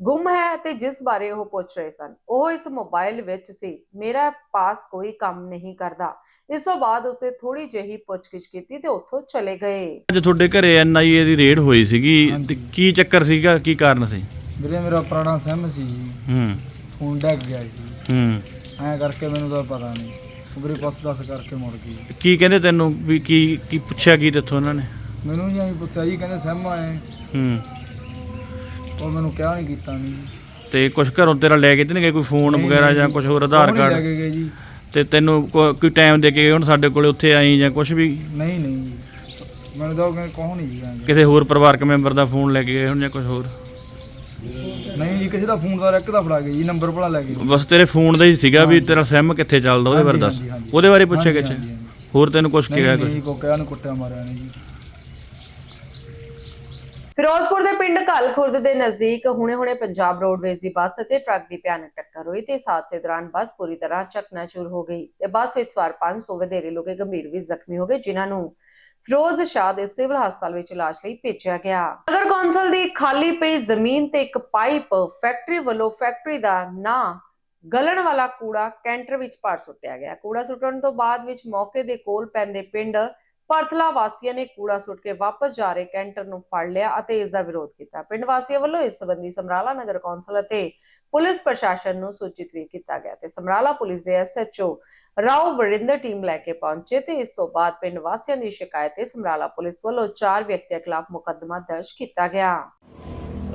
ਗੁੰਮ ਹੈ ਤੇ ਜਿਸ ਬਾਰੇ ਉਹ ਪੁੱਛ ਰਹੇ ਸਨ ਉਹ ਇਸ ਮੋਬਾਈਲ ਵਿੱਚ ਸੀ। ਮੇਰਾ ਪਾਸ ਕੋਈ ਕੰਮ ਨਹੀਂ ਕਰਦਾ। ਇਸ ਤੋਂ ਬਾਅਦ ਉਸਨੇ ਥੋੜੀ ਜਿਹੀ ਪੁੱਛਗਿੱਛ ਕੀਤੀ ਤੇ ਉੱਥੋਂ ਚਲੇ ਗਏ। ਅੱਜ ਤੁਹਾਡੇ ਘਰੇ ਐਨਆਈਏ ਦੀ ਰੇਡ ਹੋਈ ਸੀਗੀ। ਤੇ ਕੀ ਚੱਕਰ ਸੀਗਾ? ਕੀ ਕਾਰਨ ਸੀ? ਵੀਰੇ ਮੇਰਾ ਪੁਰਾਣਾ ਸਿਮ ਸੀ ਜੀ। ਹੂੰ। ਫੋਨ ਡੈਗ ਗਿਆ ਜੀ। ਹੂੰ। ਐਂ ਕਰਕੇ ਮੈਨੂੰ ਤਾਂ ਪਤਾ ਨਹੀਂ। ਵੀਰੇ ਪਾਸ ਦੱਸ ਕਰਕੇ ਮੁੜ ਗਈ। ਕੀ ਕਹਿੰਦੇ ਤੈਨੂੰ? ਵੀ ਕੀ ਕੀ ਪੁੱਛਿਆ ਕੀ ਤੇਥੋਂ ਉਹਨਾਂ ਨੇ? ਮੈਨੂੰ ਜੀ ਐਂ ਪੁੱਛਿਆ ਜੀ ਕਹਿੰਦੇ ਸਿਮ ਆਏ। ਹੂੰ। ਉਹ ਮੈਨੂੰ ਕਿਹਾ ਨਹੀਂ ਕੀਤਾ ਨਹੀਂ ਤੇ ਕੁਝ ਘਰੋਂ ਤੇਰਾ ਲੈ ਕੇ ਤੇ ਨਹੀਂ ਗਏ ਕੋਈ ਫੋਨ ਨਹੀਂ, ਵਗੈਰਾ ਨਹੀਂ ਜਾਂ ਜੀ। ਕੁਝ ਹੋਰ ਆਧਾਰ ਉਹ ਨਹੀਂ ਲੈ ਕਾਰਡ ਕੇ ਗਏ ਜੀ। ਤੇ ਤੈਨੂੰ ਕੋ- ਕੋਈ ਟਾਈਮ ਦੇ ਕੇ ਹੁਣ ਸਾਡੇ ਕੋਲੇ ਉੱਥੇ ਆਈ ਜਾਂ ਕੁਝ ਵੀ? ਨਹੀਂ ਨਹੀਂ ਜੀ। ਮੈਨੂੰ ਤਾਂ ਉਹ ਕੌਣ ਨਹੀਂ ਜੀ ਕਹਿੰਦੇ। ਕਿਸੇ ਹੋਰ ਪਰਿਵਾਰਕ ਮੈਂਬਰ ਦਾ ਫੋਨ ਲੈ ਕੇ ਗਏ ਹੁਣ ਜਾਂ ਕੁਝ ਹੋਰ? ਨਹੀਂ ਜੀ ਕਿਸੇ ਦਾ ਫੋਨ ਦਾ ਇੱਕ ਦਾ ਫੜਾ ਗਏ ਜੀ ਨੰਬਰ ਭਲਾ ਲੈ ਗਏ ਬਸ ਤੇਰੇ ਫੋਨ ਦਾ ਹੀ ਸੀਗਾ ਵੀ ਤੇਰਾ ਸਿਮ ਕਿੱਥੇ ਚੱਲਦਾ ਉਹਦੇ ਬਾਰੇ ਦੱਸ। ਹਾਂਜੀ, ਹਾਂਜੀ। ਉਹਦੇ ਬਾਰੇ ਪੁੱਛਿਆ ਹਾਂਜੀ, ਕਿਛ ਹਾਂਜੀ, ਹਾਂਜੀ। ਹੋਰ ਤੈਨੂੰ ਕੁਝ ਕਿਹਾ ਕੁਛ? ਨਹੀਂ ਕੋ ਕਿਹਾ ਨੂੰ ਕੁੱਟਿਆ ਮਾਰਿਆ ਨਹੀਂ ਜੀ। ਫਿਰੋਜ਼ਪੁਰ ਦੇ ਪਿੰਡ ਘੱਲ ਖੁਰਦ ਦੇ ਨਜ਼ਦੀਕ ਹੁਣੇ-ਹੁਣੇ ਪੰਜਾਬ ਰੋਡਵੇਜ਼ ਦੀ ਬੱਸ ਅਤੇ ਟਰੱਕ ਦੀ ਭਿਆਨਕ ਟੱਕਰ ਹੋਈ ਤੇ ਇਸ ਹਾਦਸੇ ਦੌਰਾਨ ਬੱਸ ਪੂਰੀ ਤਰ੍ਹਾਂ ਚਕਨਾਚੂਰ ਹੋ ਗਈ ਤੇ ਬੱਸ ਵਿੱਚ ਸਵਾਰ 500 ਵਧੇਰੇ ਲੋਕ ਗੰਭੀਰ ਵੀ ਜ਼ਖਮੀ ਹੋ ਗਏ, ਜਿਨ੍ਹਾਂ ਨੂੰ ਫਿਰੋਜ਼ ਸ਼ਾਹ ਦੇ ਸਿਵਲ ਹਸਪਤਾਲ ਵਿੱਚ ਇਲਾਜ ਲਈ ਭੇਜਿਆ ਗਿਆ। ਨਗਰ ਕੌਂਸਲ ਦੀ ਖਾਲੀ ਪਈ ਜ਼ਮੀਨ ਤੇ ਇੱਕ ਪਾਈਪ ਫੈਕਟਰੀ ਵੱਲੋਂ ਫੈਕਟਰੀ ਦਾ ਨਾਂ ਗਲਣ ਵਾਲਾ ਕੂੜਾ ਕੈਂਟਰ ਵਿੱਚ ਭਰ ਸੁੱਟਿਆ ਗਿਆ। ਕੂੜਾ ਸੁੱਟਣ ਤੋਂ ਬਾਅਦ ਵਿੱਚ ਮੌਕੇ ਦੇ ਕੋਲ ਪੈਂਦੇ ਪਿੰਡ ਪਰਥਲਾ ਵਾਸੀਆਂ ਨੇ ਕੂੜਾ ਸੁੱਟ ਕੇ ਵਾਪਸ ਜਾ ਰਹੇ ਕੈਂਟਰ ਨੂੰ ਫੜ ਲਿਆ ਅਤੇ ਇਸ ਦਾ ਵਿਰੋਧ ਕੀਤਾ। ਪਿੰਡ ਵਾਸੀਆਂ ਵੱਲੋਂ ਇਸ ਸੰਬੰਧੀ ਸਮਰਾਲਾ ਨਗਰ ਕੌਂਸਲ ਅਤੇ ਪੁਲਿਸ ਪ੍ਰਸ਼ਾਸਨ ਨੂੰ ਸੂਚਿਤ ਵੀ ਕੀਤਾ ਗਿਆ ਤੇ ਸਮਰਾਲਾ ਪੁਲਿਸ ਦੇ ਐਸਐਚਓ ਰਾਓ ਵਰਿੰਦਰ ਟੀਮ ਲੈ ਕੇ ਪਹੁੰਚੇ ਤੇ ਇਸ ਤੋਂ ਬਾਅਦ ਪਿੰਡ ਵਾਸੀਆਂ ਦੀ ਸ਼ਿਕਾਇਤ ਤੇ ਸਮਰਾਲਾ ਪੁਲਿਸ ਵੱਲੋਂ ਚਾਰ ਵਿਅਕਤੀਆਂ ਖਿਲਾਫ ਮੁਕੱਦਮਾ ਦਰਜ ਕੀਤਾ ਗਿਆ।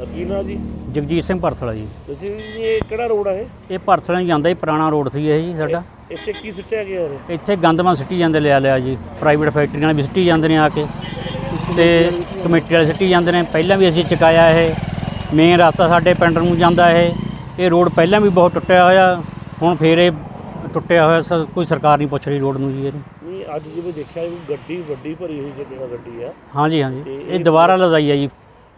ਕੀ ਨਾਂ ਜੀ? ਜਗਜੀਤ ਸਿੰਘ ਭਰਥਲਾ ਜੀ। ਤੁਸੀਂ ਇਹ ਕਿਹੜਾ ਰੋਡ ਆ ਇਹ? ਇਹ ਭਰਥਲਾ ਜਾਂਦਾ ਹੀ ਪੁਰਾਣਾ ਰੋਡ ਸੀ ਇਹ ਜੀ ਸਾਡਾ। ਇੱਥੇ ਕੀ ਸੁੱਟਿਆ ਗਿਆ ਇੱਥੇ ਗੰਦਮਾ ਸਿੱਟੀ ਜਾਂਦੇ ਲਿਆ ਲਿਆ ਜੀ ਪ੍ਰਾਈਵੇਟ ਫੈਕਟਰੀਆਂ ਵੀ ਸਿੱਟੀ ਜਾਂਦੇ ਨੇ ਆ ਕੇ। ਤੇ ਕਮੇਟੀ ਵਾਲੇ ਸਿੱਟੀ ਜਾਂਦੇ ਨੇ ਪਹਿਲਾਂ ਵੀ ਅਸੀਂ ਚੁਕਾਇਆ ਇਹ। ਮੇਨ ਰਸਤਾ ਸਾਡੇ ਪਿੰਡ ਨੂੰ ਜਾਂਦਾ ਇਹ। ਇਹ ਰੋਡ ਪਹਿਲਾਂ ਵੀ ਬਹੁਤ ਟੁੱਟਿਆ ਹੋਇਆ ਹੁਣ ਫੇਰ ਇਹ ਟੁੱਟਿਆ ਹੋਇਆ ਸ- ਕੋਈ ਸਰਕਾਰ ਨਹੀਂ ਪੁੱਛ ਰਹੀ ਰੋਡ ਨੂੰ ਜੀ ਇਹਨੂੰ। ਨਹੀਂ ਅੱਜ ਜਿਵੇਂ ਦੇਖਿਆ ਵੀ ਗੱਡੀ ਵੱਡੀ ਭਰੀ ਹੋਈ ਜਗ੍ਹਾ ਗੱਡੀ ਆ। ਹਾਂਜੀ ਹਾਂਜੀ। ਇਹ ਦੁਬਾਰਾ ਲਦਾਈ ਆ ਜੀ।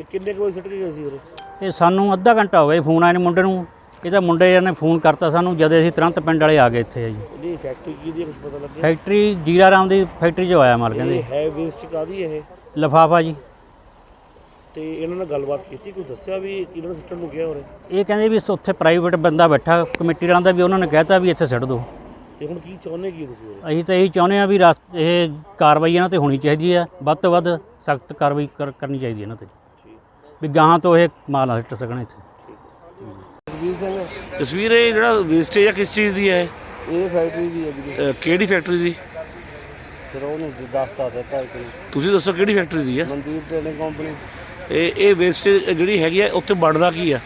ਇਹ ਕਿੰਨੇ ਕੁ ਵਜੇ ਸੁੱਟ ਕੇ ਗਏ ਸੀ ਉਰੇ? ਇਹ ਸਾਨੂੰ ਅੱਧਾ ਘੰਟਾ ਹੋ ਗਿਆ ਜੀ ਫੋਨ ਆਏ ਨੇ ਮੁੰਡੇ ਨੂੰ। ਇਹਦਾ ਮੁੰਡੇ ਨੇ ਫੋਨ ਕਰਤਾ ਸਾਨੂੰ ਜਦ ਅਸੀਂ ਤੁਰੰਤ ਪਿੰਡ ਵਾਲੇ ਆ ਗਏ ਇੱਥੇ ਜੀ। ਇਹਦੀ ਫੈਕਟਰੀ ਕੀ ਦੀ ਕੁਝ ਪਤਾ ਲੱਗਿਆ? ਫੈਕਟਰੀ ਜੀਰਾ ਰਾਮ ਦੀ ਫੈਕਟਰੀ 'ਚ ਆਇਆ ਮਾਲ ਕਹਿੰਦੇ। ਇਹ ਹੈ ਵੇਸਟ ਕਾਦੀ ਇਹ? ਲਫਾਫਾ ਜੀ। ਤੇ ਇਹਨਾਂ ਨਾਲ ਗੱਲਬਾਤ ਕੀਤੀ ਕੋਈ ਦੱਸਿਆ ਵੀ ਕਿਹਨਾਂ ਨੇ ਸਿਸਟਮ ਨੂੰ ਗਿਆ ਉਰੇ? ਇਹ ਕਹਿੰਦੇ ਵੀ ਉੱਥੇ ਪ੍ਰਾਈਵੇਟ ਬੰਦਾ ਬੈਠਾ ਕਮੇਟੀ ਵਾਲਿਆਂ ਦਾ ਵੀ ਉਹਨਾਂ ਨੇ ਕਹਿਤਾ ਵੀ ਇੱਥੇ ਸਿੱਟ ਦਿਓ ਤੇ ਹੁਣ ਕੀ ਚਾਹੁੰਦੇ ਕੀ ਤੁਸੀਂ ਉਰੇ? ਅਸੀਂ ਤਾਂ ਇਹੀ ਚਾਹੁੰਦੇ ਆ ਵੀ ਰਸ ਇਹ ਕਾਰਵਾਈ ਇਹਨਾਂ ਤੇ ਹੋਣੀ ਚਾਹੀਦੀ ਹੈ ਵੱਧ ਤੋਂ ਵੱਧ ਸਖਤ ਕਾਰਵਾਈ ਕਰ- ਕਰਨੀ ਚਾਹੀਦੀ ਇਹਨਾਂ ਤੇ। ਵੀ ਗਾਹਾਂ ਤੋਂ ਇਹ ਮਾਲ ਨਾ ਸਿੱਟ ਸਕਣ ਇੱਥੇ। ਤਸਵੀਰ ਇਹ ਜਿਹੜਾ ਵੇਸਟੇਜ ਆ ਕਿਸ ਚੀਜ਼ ਦੀ ਹੈ ਇਹ? ਫੈਕਟਰੀ ਦੀ ਹੈ ਵੀਰੇ। ਅਹ ਕਿਹੜੀ ਫੈਕਟਰੀ ਦੀ? ਫਿਰ ਉਹਨੂੰ ਦੱਸਤਾ ਦਿੱਤਾ ਇੱਕ ਤੁਸੀਂ ਦੱਸੋ ਕਿਹੜੀ ਫੈਕਟਰੀ ਦੀ ਹੈ ਮਨਦੀਪ ਟ੍ਰੇਡਿੰਗ ਕੰਪਨੀ। ਇਹ ਇਹ ਵੇਸਟੇਜ ਜਿਹੜੀ ਹੈਗੀ ਆ ਉੱਥੇ ਬਣਦਾ ਕੀ ਆ?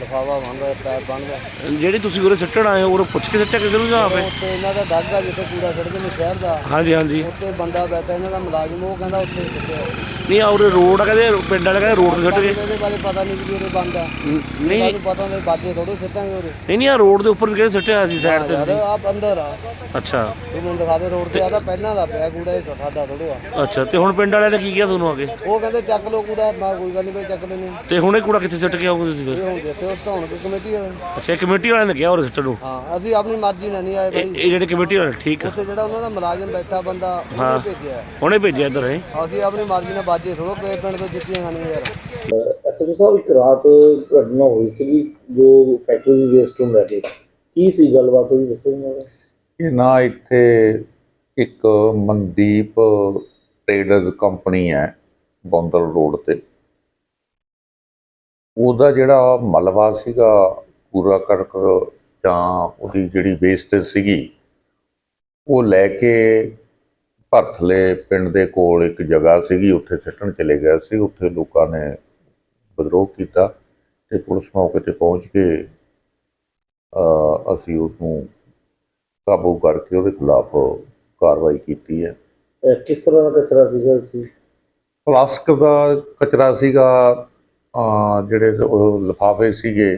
ਲਫਾਵਾ ਬਣਦਾ ਪੈਪ ਬਣਦਾ ਜਿਹੜੀ ਤੁਸੀਂ ਉਰੇ ਸਿੱਟਣ ਆਏ ਹੋ ਉਰੇ ਪੁੱਛ ਕੇ ਸਿੱਟਿਆ ਕਿਸੇ ਨੂੰ ਜਾਂ ਆਪੇ? ਉੱਤੇ ਇਹਨਾਂ ਦਾ ਦਾਗਾ ਜਿੱਥੇ ਕੂੜਾ ਸੜਦੇ ਨੇ ਸ਼ਹਿਰ ਦਾ। ਹਾਂਜੀ ਹਾਂਜੀ। ਉੱਤੇ ਬੰਦਾ ਬੈਠਾ ਇਹਨਾਂ ਦਾ ਮੁਲਾਜ਼ਮ ਉਹ ਕਹਿੰਦਾ ਉੱਥੇ ਸਿੱਟਿਆ। ਨਹੀਂ ਆ ਉਰੇ ਰੋਡ ਆ ਕਹਿੰਦੇ ਪਿੰਡ ਵਾਲੇ ਕਹਿੰਦੇ ਰੋਡ ਤੇ ਸਿੱਟ ਗਏ। ਇਹਦੇ ਬਾਰੇ ਪਤਾ ਨਹੀਂ ਕਿ ਉਰੇ ਬੰਦਾ ਨਹੀਂ। ਸਾਨੂੰ ਪਤਾ ਨਹੀਂ ਬਾਜੇ ਥੋੜੇ ਸਿੱਟਾਂਗੇ ਉਰੇ। ਨਹੀਂ ਨਹੀਂ ਆ ਰੋਡ ਦੇ ਉੱਪਰ ਵੀ ਕਹਿੰਦੇ ਸਿੱਟਿਆ ਸੀ ਸਾਈਡ ਤੇ ਯਾਰ ਤੁਸੀਂ। ਆਪ ਅੰਦਰ ਆ। ਅੱਛਾ। ਉਹ ਮੈਨੂੰ ਦਿਖਾ ਦੇ ਰੋਡ ਤੇ ਆਦਾ ਪਹਿਲਾਂ ਦਾ ਪਿਆ ਕੂੜਾ ਇਹ ਸਾਡਾ ਥੋੜਾ ਆ। ਅੱਛਾ ਤੇ ਹੁਣ ਪਿੰਡ ਵਾਲਿਆਂ ਨੇ ਕੀ ਕਿਹਾ ਤੁਹਾਨੂੰ ਆ ਕੇ ਉਹ ਕਹਿੰਦੇ ਚੱਕ ਲੋ ਕੂੜਾ ਮੈਂ ਕੋਈ ਗੱਲ ਨਹੀਂ ਬਈ ਚੱਕ ਲੈਨੇ ਤੇ ਹੁਣ ਇਹ ਕੂੜਾ ਕਿੱਥੇ ਸਿੱਟ ਕੇ ਆਓਗੇ ਤੁਸੀਂ ਇਹ ਫਿਰ ਹੁਣ ਜਿੱਥੇ ਉਸ ਢਾਉਣ ਕੇ ਕਮੇਟੀ ਵਾਲੇ ਅੱਛਾ ਇਹ ਕਮੇਟੀ ਵਾਲਿਆਂ ਨੇ ਕਿਹਾ ਉਰੇ ਸਿੱਟਣ ਨੂੰ? ਹਾਂ ਅਸੀਂ ਆਪਣੀ ਮਰਜ਼ੀ ਨਾਲ ਨਹੀਂ ਆਏ ਇਹ ਬਾਈ। ਇਹ ਜਿਹੜੇ ਕਮੇਟੀ ਵਾਲੇ ਠੀਕ ਆ। ਉੱਥੇ ਜਿਹੜਾ ਉਹਨਾਂ ਦਾ ਮੁਲਾਜ਼ਮ ਬੈਠਾ ਬੰਦਾ। ਉਹਨੇ ਭੇਜਿਆ। ਹੁਣੇ ਭੇਜਿਆ ਇੱਧਰ ਹੈ? ਅਸੀਂ ਆਪਣੀ ਮਰਜ਼ੀ ਨਾਲ ਬਾਜੇ ਥੋੜੋ ਪੇ ਪਿੰਡ ਤੋਂ ਜੁੱਤੀਆਂ ਖਾਣੀਆਂ ਯਾਰ। ਐਸਐਚਓ ਸਾਹਿਬ ਇੱਕ ਰਾਤ ਘਟਨਾ ਹੋਈ ਸੀ ਜੋ ਫੈਕਟਰੀ ਦੀ ਵੇਸਟ ਨੂੰ ਲੈ ਕੇ। ਕੀ ਸੀ ਗੱਲਬਾਤ ਹੋਈ ਦੱਸੋ ਮੈਨੂੰ। ਇਹ ਨਾ ਇੱਥੇ ਇੱਕ ਮਨਦੀਪ ਟ੍ਰੇਡਰਸ ਕੰਪਨੀ ਹੈ ਬੌਂਦਲ ਰੋਡ ਤੇ। ਉਹਦਾ ਜਿਹੜਾ ਮਲਬਾ ਸੀਗਾ ਪੂਰਾ ਕਰਕ ਜਾਂ ਉਹਦੀ ਜਿਹੜੀ ਵੇਸਟੇਜ ਸੀਗੀ ਉਹ ਲੈ ਕੇ ਭਰਥਲੇ ਪਿੰਡ ਦੇ ਕੋਲ ਇੱਕ ਜਗ੍ਹਾ ਸੀਗੀ ਉੱਥੇ ਸਿੱਟਣ ਚਲੇ ਗਿਆ ਸੀ। ਉੱਥੇ ਲੋਕਾਂ ਨੇ ਵਿਦਰੋਹ ਕੀਤਾ ਤੇ ਪੁਲਿਸ ਮੌਕੇ ਤੇ ਪਹੁੰਚ ਕੇ ਅ, ਅਸੀਂ ਉਸ ਨੂੰ ਕਾਬੂ ਕਰਕੇ ਉਹਦੇ ਖਿਲਾਫ ਕਾਰਵਾਈ ਕੀਤੀ ਹੈ। ਕਿਸ ਤਰ੍ਹਾਂ ਦਾ ਕਚਰਾ ਸੀਗਾ ਸੀ ਪਲਾਸਟਿਕ ਦਾ ਕਚਰਾ ਸੀਗਾ ਅ, ਜਿਹੜੇ ਉਹ ਲਿਫਾਫੇ ਸੀਗੇ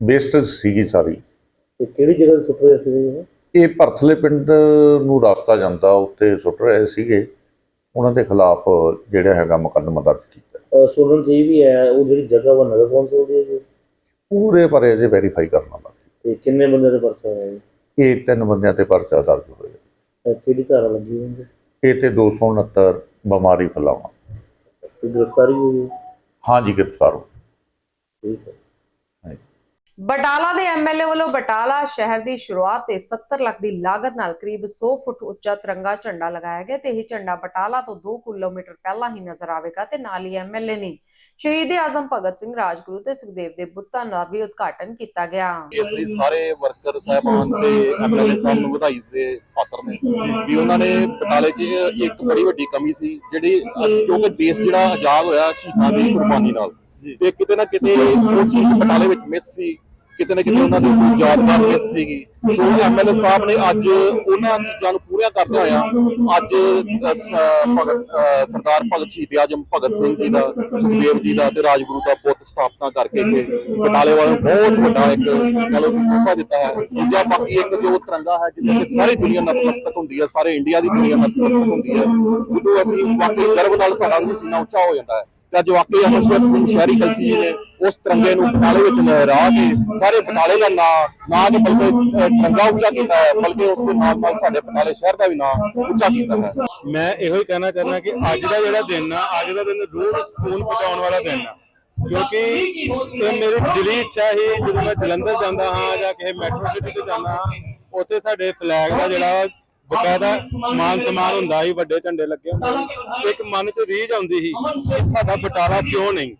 ਵੇਸਟੇਜ ਸੀਗੀ ਸਾਰੀ। ਤੇ ਕਿਹੜੀ ਜਗ੍ਹਾ ਤੇ ਸੁੱਟ ਰਹੇ ਸੀ ਇਹ ਇਹ ਭਰਥਲੇ ਪਿੰਡ ਨੂੰ ਰਸਤਾ ਜਾਂਦਾ ਉੱਤੇ ਸੁੱਟ ਰਹੇ ਸੀਗੇ। ਉਹਨਾਂ ਦੇ ਖਿਲਾਫ ਜਿਹੜਾ ਹੈਗਾ ਮੁਕੱਦਮਾ ਦਰਜ ਕੀਤਾ। ਸੁਣਨ ਇਹ ਵੀ ਹੈ ਉਹ ਜਿਹੜੀ ਜਗ੍ਹਾ ਵਾ ਨਗਰ ਕੌਂਸਲ ਦੀ ਹੈ ਜੀ? ਪੂਰੇ ਬਾਰੇ ਅਜੇ ਵੈਰੀਫਾਈ ਕਰਨਾ ਬਾਕੀ। ਤੇ ਕਿੰਨੇ ਬੰਦੇ ਦੇ ਪਰਚਾ ਜੀ? ਇਹ ਤਿੰਨ ਬੰਦਿਆਂ ਤੇ ਪਰਚਾ ਦਰਜ ਹੋਇਆ। ਕਿਹੜੀ ਧਾਰਾ ਲੱਗੀ ਹੋਈ ਹੈ ਇਹ ਤੇ 269 ਬਿਮਾਰੀ ਤੇ ਗ੍ਰਿਫਤਾਰੀ ਹੋਈ ਹੈ? ਹਾਂਜੀ ਗ੍ਰਿਫਤਾਰ ਹੋ ਠੀਕ ਹੈ। ਬਟਾਲਾ ਦੇ ਐਮਐਲਏ ਵੱਲੋਂ ਬਟਾਲਾ ਸ਼ਹਿਰ ਦੀ ਸ਼ੁਰੂਆਤ ਤੇ 70 ਲੱਖ ਦੀ ਲਾਗਤ ਨਾਲ ਕਰੀਬ 100 ਫੁੱਟ ਉੱਚਾ ਤਿਰੰਗਾ ਝੰਡਾ ਲਗਾਇਆ ਗਿਆ ਤੇ ਇਹ ਝੰਡਾ ਬਟਾਲਾ ਤੋਂ 2 ਕਿਲੋਮੀਟਰ ਪਹਿਲਾਂ ਹੀ ਨਜ਼ਰ ਆਵੇਗਾ ਤੇ ਨਾਲ ਹੀ ਐਮਐਲਏ ਨੇ ਸ਼ਹੀਦ ਆਜ਼ਮ ਭਗਤ ਸਿੰਘ ਰਾਜਗੁਰੂ ਤੇ ਸੁਖਦੇਵ ਦੇ ਬੁੱਤਾਂ ਦਾ ਵੀ ਉਦਘਾਟਨ ਕੀਤਾ ਗਿਆ। ਇਸ ਲਈ ਸਾਰੇ ਵਰਕਰ ਸਾਹਿਬਾਨ ਤੇ ਐਮਐਲਏ ਸਾਹਿਬ ਨੂੰ ਵਧਾਈ ਦੇ ਪਾਤਰ ਨੇ ਵੀ ਉਹਨਾਂ ਨੇ ਬਟਾਲੇ 'ਚ ਇੱਕ ਬੜੀ ਵੱਡੀ ਕਮੀ ਸੀ ਜਿਹੜੀ ਕਿਉਂਕਿ ਦੇਸ਼ ਜਿਹੜਾ ਆਜ਼ਾਦ ਹੋਇਆ ਸ਼ਹੀਦਾਂ ਦੀ ਕੁਰਬਾਨੀ ਨਾਲ ਤੇ ਕਿਤੇ ਨਾ ਕਿਤੇ ਚੀਜ਼ ਬਟਾਲੇ ਵਿੱਚ ਮਿਸ ਸੀ। ਕਿਤੇ ਨਾ ਕਿਤੇ ਉਹਨਾਂ ਦੀ ਯਾਦਗਾਰ ਮਿਸ ਸੀਗੀ। ਸੋ ਐਮਐਲਏ ਸਾਹਿਬ ਨੇ ਅੱਜ ਉਹਨਾਂ ਚੀਜ਼ਾਂ ਨੂੰ ਪੂਰੀਆਂ ਕਰਦੇ ਹੋਇਆ, ਅੱਜ ਭਗਤ ਸਰਦਾਰ ਭਗਤ ਸ਼ਹੀਦ ਆਜਮ ਭਗਤ ਸਿੰਘ ਜੀ ਦਾ, ਸੁਖਦੇਵ ਜੀ ਦਾ ਤੇ ਰਾਜਗੁਰੂ ਦਾ ਬੁੱਤ ਸਥਾਪਨਾ ਕਰਕੇ ਇੱਥੇ ਬਟਾਲੇ ਵਾਲਿਆਂ ਨੂੰ ਬਹੁਤ ਵੱਡਾ ਇੱਕ ਚਲੋ ਤੋਹਫਾ ਦਿੱਤਾ ਹੈ। ਦੂਜਾ ਬਾਕੀ ਇੱਕ ਜੋ ਤਿਰੰਗਾ ਹੈ ਜਿਹਦੇ ਸਾਰੀ ਦੁਨੀਆ ਨਤਮਸਤਕ ਹੁੰਦੀ ਹੈ, ਸਾਰੇ ਇੰਡੀਆ ਦੀ ਦੁਨੀਆ ਨਤਮਸਤਕ ਹੁੰਦੀ ਹੈ। ਜਦੋਂ ਅਸੀਂ ਵਾਕਈ ਗਰਵ ਨਾਲ ਸਾਡਾ ਵੀ ਸੀਨਾ ਉੱਚਾ ਹੋ ਜਾਂਦਾ ਹੈ ਤੇ ਅੱਜ ਵਾਕਈ ਅਮਰਸ਼ੇਰ ਸਿੰਘ ਸ਼ਹਿਰੀ ਕਲਸੀ ਜੀ ਨੇ ਉਸ ਤਿਰੰਗੇ ਨੂੰ ਬਟਾਲੇ ਵਿੱਚ ਲਹਿਰਾ ਕੇ ਸਾਰੇ ਬਟਾਲੇ ਦਾ ਨਾਂ, ਨਾ ਕਿ ਬਲਕਿ ਤਿਰੰਗਾ ਉੱਚਾ ਕੀਤਾ ਹੈ, ਬਲਕਿ ਉਸ ਦੇ ਨਾਲ ਨਾਲ ਸਾਡੇ ਬਟਾਲੇ ਸ਼ਹਿਰ ਦਾ ਵੀ ਨਾਂ ਉੱਚਾ ਕੀਤਾ ਹੈ। ਮੈਂ ਇਹੋ ਹੀ ਕਹਿਣਾ ਚਾਹੁੰਦਾ ਕਿ ਅੱਜ ਦਾ ਜਿਹੜਾ ਦਿਨ ਆ, ਅੱਜ ਦਾ ਦਿਨ ਰੂਹ ਸਕੂਨ ਪਹੁੰਚਾਉਣ ਵਾਲਾ ਦਿਨ ਆ। ਕਿਉਂਕਿ ਇਹ ਮੇਰੀ ਦਿਲੀ ਇੱਛਾ ਹੀ ਜਦੋਂ ਮੈਂ ਜਲੰਧਰ ਜਾਂਦਾ ਹਾਂ ਜਾਂ ਕਿਸੇ ਮੈਟਰੋ ਸਿਟੀ ਤੇ ਜਾਂਦਾ ਹਾਂ, ਉੱਥੇ ਸਾਡੇ ਫਲੈਗ ਦਾ ਜਿਹੜਾ ਬਕਾਇਦਾ ਮਾਨ ਸਨਮਾਨ ਹੁੰਦਾ ਸੀ ਵੱਡੇ ਝੰਡੇ ਲੱਗੇ ਹੁੰਦੇ ਸੀ। ਇੱਕ ਮਨ 'ਚ ਰੀਝ ਆਉਂਦੀ ਸੀ ਕਿ ਸਾਡਾ ਬਟਾਲਾ ਕਿਉਂ ਨਹੀਂ?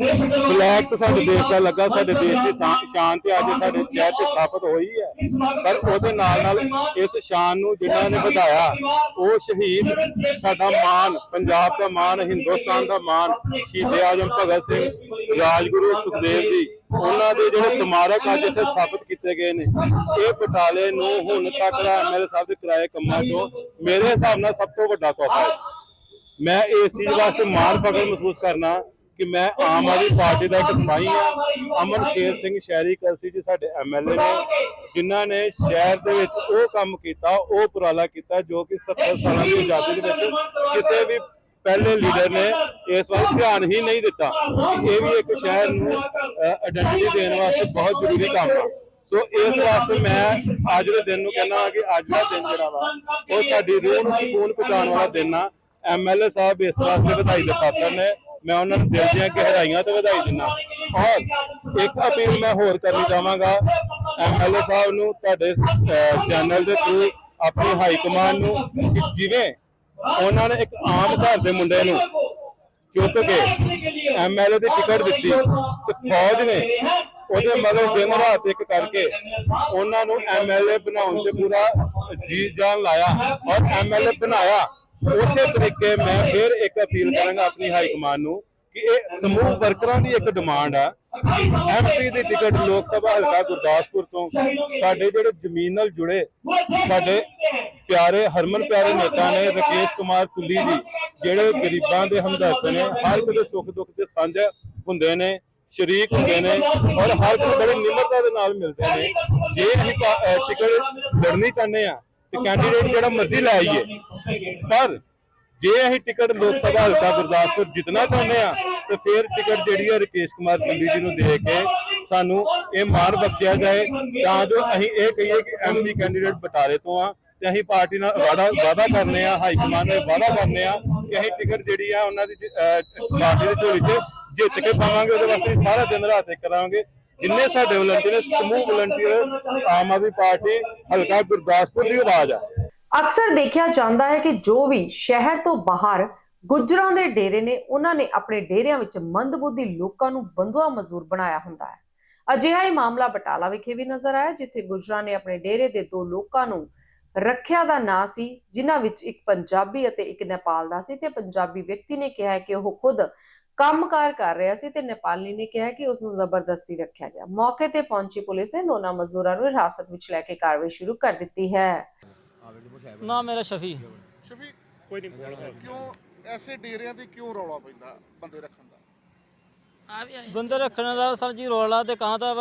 ਫਲੈਗ ਤਾਂ ਸਾਡੇ ਦੇਸ਼ ਦਾ ਲੱਗਾ ਸਾਡੇ ਦੇਸ਼ ਦੀ ਸ਼ਾਨ- ਤੇ ਅੱਜ ਸਾਡੇ ਸ਼ਹਿਰ ਤੇ ਸਥਾਪਿਤ ਹੋਈ ਹੈ। ਪਰ ਉਹਦੇ ਨਾਲ ਨਾਲ ਇਸ ਸ਼ਾਨ ਨੂੰ ਜਿਨ੍ਹਾਂ ਨੇ ਵਧਾਇਆ ਉਹ ਸ਼ਹੀਦ ਸਾਡਾ ਮਾਣ ਪੰਜਾਬ ਦਾ ਮਾਣ ਹਿੰਦੁਸਤਾਨ ਦਾ ਮਾਣ ਸ਼ਹੀਦ ਆਜਮ ਭਗਤ ਸਿੰਘ ਰਾਜਗੁਰੂ ਸੁਖਦੇਵ ਜੀ ਉਹਨਾਂ ਦੇ ਜਿਹੜੇ ਸਮਾਰਕ ਅੱਜ ਇੱਥੇ ਸਥਾਪਿਤ ਕੀਤੇ ਗਏ ਨੇ। ਇਹ ਬਟਾਲੇ ਨੂੰ ਹੁਣ ਤੱਕ ਦਾ ਐਮਐਲਏ ਸਾਹਿਬ ਦੇ ਕਿਰਾਏ ਕੰਮਾਂ ਤੋਂ ਮੇਰੇ ਹਿਸਾਬ ਨਾਲ ਸਭ ਤੋਂ ਵੱਡਾ ਤੋਹਫਾ ਹੈ। ਮੈਂ ਇਸ ਚੀਜ਼ ਵਾਸਤੇ ਮਾਣ ਫਖਰ ਮਹਿਸੂਸ ਕਰਨਾ ਕਿ ਮੈਂ ਆਮ ਆਦਮੀ ਪਾਰਟੀ ਦਾ ਇੱਕ ਸਿਪਾਹੀ ਆ ਅਮਨ ਸ਼ੇਰ ਸਿੰਘ ਸ਼ਹਿਰੀ ਕਲਸੀ ਜੀ ਸਾਡੇ ਐਮਐਲਏ ਨੇ, ਜਿਨ੍ਹਾਂ ਨੇ ਸ਼ਹਿਰ ਦੇ ਵਿੱਚ ਉਹ ਕੰਮ ਕੀਤਾ, ਉਹ ਉਪਰਾਲਾ ਕੀਤਾ ਜੋ ਕਿ 70 ਸਾਲਾਂ ਦੀ ਆਜ਼ਾਦੀ ਦੇ ਵਿੱਚ ਕਿਸੇ ਵੀ ਪਹਿਲੇ ਲੀਡਰ ਨੇ ਇਸ ਵੱਲ ਧਿਆਨ ਹੀ ਨਹੀਂ ਦਿੱਤਾ। ਇਹ ਵੀ ਇੱਕ ਸ਼ਹਿਰ ਨੂੰ ਆਇਡੈਂਟੀਟੀ ਦੇਣ ਵਾਸਤੇ ਬਹੁਤ ਜ਼ਰੂਰੀ ਕੰਮ ਆ। ਸੋ ਇਸ ਵਾਸਤੇ ਮੈਂ ਅੱਜ ਦੇ ਦਿਨ ਨੂੰ ਕਹਿੰਦਾ ਹਾਂ ਕਿ ਅੱਜ ਦਾ ਦਿਨ ਜਿਹੜਾ ਵਾ, ਉਹ ਸਾਡੀ ਰੂਹ ਨੂੰ ਸਕੂਨ ਪਹੁੰਚਾਉਣ ਵਾਲਾ ਦਿਨ ਆ। ਐਮਐਲਏ ਸਾਹਿਬ ਇਸ ਵਾਸਤੇ ਵਧਾਈ ਦੇ ਪਾਤਰ ਨੇ। ਮੈਂ ਉਹਨਾਂ ਨੂੰ ਦਿਲ ਦੀਆਂ ਗਹਿਰਾਈਆਂ ਤੋਂ ਵਧਾਈ ਦਿੰਦਾ। ਔਰ ਇੱਕ ਅਪੀਲ ਮੈਂ ਹੋਰ ਕਰਨੀ ਚਾਹਾਂਗਾ। ਐਮਐਲਏ ਸਾਹਿਬ ਨੂੰ, ਤੁਹਾਡੇ ਚੈਨਲ ਦੇ ਥਰੂ ਆਪਣੀ ਹਾਈ ਕਮਾਂਡ ਨੂੰ ਜਿਵੇਂ ਉਹਨਾਂ ਨੇ ਇੱਕ ਆਮ ਘਰ ਦੇ ਮੁੰਡੇ ਨੂੰ ਚੁੱਕ ਕੇ ਐਮਐਲਏ ਦੀ ਟਿਕਟ ਦਿੱਤੀ ਤੇ ਫੌਜ ਨੇ ਉਹਦੇ ਮਗਰ ਦਿਨ ਰਾਤ ਇੱਕ ਕਰਕੇ ਉਹਨਾਂ ਨੂੰ ਐਮਐਲਏ ਬਣਾਉਣ 'ਚ ਪੂਰਾ ਜੀ ਜਾਨ ਲਾਇਆ ਔਰ ਐਮਐਲਏ ਬਣਾਇਆ। ਉਸੇ ਤਰੀਕੇ ਮੈਂ ਫਿਰ ਇੱਕ ਅਪੀਲ ਕਰਾਂਗਾ ਆਪਣੀ ਹਾਈ ਕਮਾਂਡ ਨੂੰ ਕਿ ਇਹ ਸਮੂਹ ਵਰਕਰਾਂ ਦੀ ਇੱਕ ਡਿਮਾਂਡ ਆ। ਐਮਪੀ ਦੀ ਟਿਕਟ ਲੋਕ ਸਭਾ ਹਲਕਾ ਗੁਰਦਾਸਪੁਰ ਤੋਂ ਸਾਡੇ ਜਿਹੜੇ ਜ਼ਮੀਨ ਨਾਲ ਜੁੜੇ ਸਾਡੇ ਪਿਆਰੇ ਹਰਮਨ ਪਿਆਰੇ ਨੇਤਾ ਨੇ ਰਕੇਸ਼ ਕੁਮਾਰ ਕੁੱਲੀ ਜੀ ਜਿਹੜੇ ਗਰੀਬਾਂ ਦੇ ਹਮਦਰਦ ਨੇ ਹਰ ਇੱਕ ਦੇ ਸੁੱਖ ਦੁੱਖ ਦੇ ਸਾਂਝਾ ਹੁੰਦੇ ਨੇ ਸ਼ਰੀਕ ਹੁੰਦੇ ਨੇ ਔਰ ਹਰ ਕੋਈ ਬੜੀ ਨਿਮਰਤਾ ਦੇ ਨਾਲ ਮਿਲਦੇ ਨੇ। ਜੇ ਅਸੀਂ ਟਿਕਟ ਲੜਨੀ ਚਾਹੁੰਦੇ ਆ ਤੇ ਕੈਂਡੀਡੇਟ ਜਿਹੜਾ ਮਰਜ਼ੀ ਲੈ ਆਈਏ। ਪਰ ਜੇ ਅਸੀਂ ਟਿਕਟ ਲੋਕ ਸਭਾ ਹਲਕਾ ਗੁਰਦਾਸਪੁਰ ਜਿੱਤਣਾ ਚਾਹੁੰਦੇ ਆ ਤੇ ਫਿਰ ਟਿਕਟ ਜਿਹੜੀ ਹੈ ਰਕੇਸ਼ ਕੁਮਾਰ ਕੁੱਲੀ ਜੀ ਨੂੰ ਦੇ ਕੇ ਸਾਨੂੰ ਇਹ ਮਾਣ ਬਖਸ਼ਿਆ ਜਾਏ। ਤਾਂ ਜੋ ਅਸੀਂ ਇਹ ਕਹੀਏ ਕਿ ਐਮਪੀ ਕੈਂਡੀਡੇਟ ਬਟਾਲੇ ਤੋਂ ਆ, ਤੇ ਅਸੀਂ ਪਾਰਟੀ ਨਾਲ ਵਾਦਾ ਵਾਦਾ ਕਰਨੇ ਆ, ਹਾਈ ਕਮਾਂਡ ਨਾਲ ਵਾਦਾ ਕਰਨੇ ਆ ਕਿ ਅਸੀਂ ਟਿਕਟ ਜਿਹੜੀ ਆ ਉਹਨਾਂ ਦੀ ਪਾਰਟੀ ਦੀ ਝੋਲੀ 'ਚ ਜਿੱਤ ਕੇ ਪਾਵਾਂਗੇ, ਉਹਦੇ ਵਾਸਤੇ ਅਸੀਂ ਸਾਰਾ ਦਿਨ ਰਾਤ ਇੱਕ ਕਰਾਂਗੇ ਜਿੰਨੇ ਸਾਡੇ ਵਲੰਟੀਅਰ ਨੇ, ਸਮੂਹ ਵਲੰਟੀਅਰ ਆਮ ਆਦਮੀ ਪਾਰਟੀ, ਹਲਕਾ ਗੁਰਦਾਸਪੁਰ ਦੀ ਆਵਾਜ਼ ਆ। ਅਕਸਰ ਦੇਖਿਆ ਜਾਂਦਾ ਹੈ ਕਿ ਜੋ ਵੀ ਸ਼ਹਿਰ ਤੋਂ ਬਾਹਰ ਗੁੱਜਰਾਂ ਦੇ ਡੇਰੇ ਨੇ, ਉਹਨਾਂ ਨੇ ਆਪਣੇ ਡੇਰਿਆਂ ਵਿੱਚ ਮੰਦਬੁੱਧੀ ਲੋਕਾਂ ਨੂੰ ਬੰਦੂਆ ਮਜ਼ਦੂਰ ਬਣਾਇਆ ਹੁੰਦਾ ਹੈ। ਅਜਿਹਾ ਹੀ ਮਾਮਲਾ ਬਟਾਲਾ ਵਿਖੇ ਵੀ ਨਜ਼ਰ ਆਇਆ, ਜਿੱਥੇ ਗੁੱਜਰਾਂ ਨੇ ਆਪਣੇ ਡੇਰੇ ਦੇ ਦੋ ਲੋਕਾਂ ਨੂੰ ਰੱਖਿਆ ਦਾ ਨਾਂ ਸੀ, ਜਿਨ੍ਹਾਂ ਵਿੱਚ ਇੱਕ ਪੰਜਾਬੀ ਅਤੇ ਇੱਕ ਨੇਪਾਲ ਦਾ ਸੀ। ਤੇ ਪੰਜਾਬੀ ਵਿਅਕਤੀ ਨੇ ਕਿਹਾ ਕਿ ਉਹ ਖੁਦ ਕੰਮਕਾਰ ਕਰ ਰਿਹਾ ਸੀ ਤੇ ਨੇਪਾਲੀ ਨੇ ਕਿਹਾ ਕਿ ਉਸ ਨੂੰ ਜ਼ਬਰਦਸਤੀ ਰੱਖਿਆ ਗਿਆ। ਮੌਕੇ ਤੇ ਪਹੁੰਚੀ ਪੁਲਿਸ ਨੇ ਦੋਨਾਂ ਮਜ਼ਦੂਰਾਂ ਨੂੰ ਹਿਰਾਸਤ ਵਿੱਚ ਲੈ ਕੇ ਕਾਰਵਾਈ ਸ਼ੁਰੂ ਕਰ ਦਿੱਤੀ ਹੈ। ਨਾ ਮੇਰਾ ਸ਼ਫੀ। ਸ਼ਫੀ ਕੋਈ ਨਹੀਂ ਕਿਉਂ ਐਸੇ ਡੇਰਿਆਂ ਤੇ ਕਿਉਂ ਰੌਲਾ ਪੈਂਦਾ ਬੰਦੇ ਰੱਖਣ ਦਾ? ਬੰਦੇ ਰੱਖਣ ਦਾ ਸਰ ਜੀ ਰੋਲਾ ਤੇ ਕਾਂ ਤਾਂ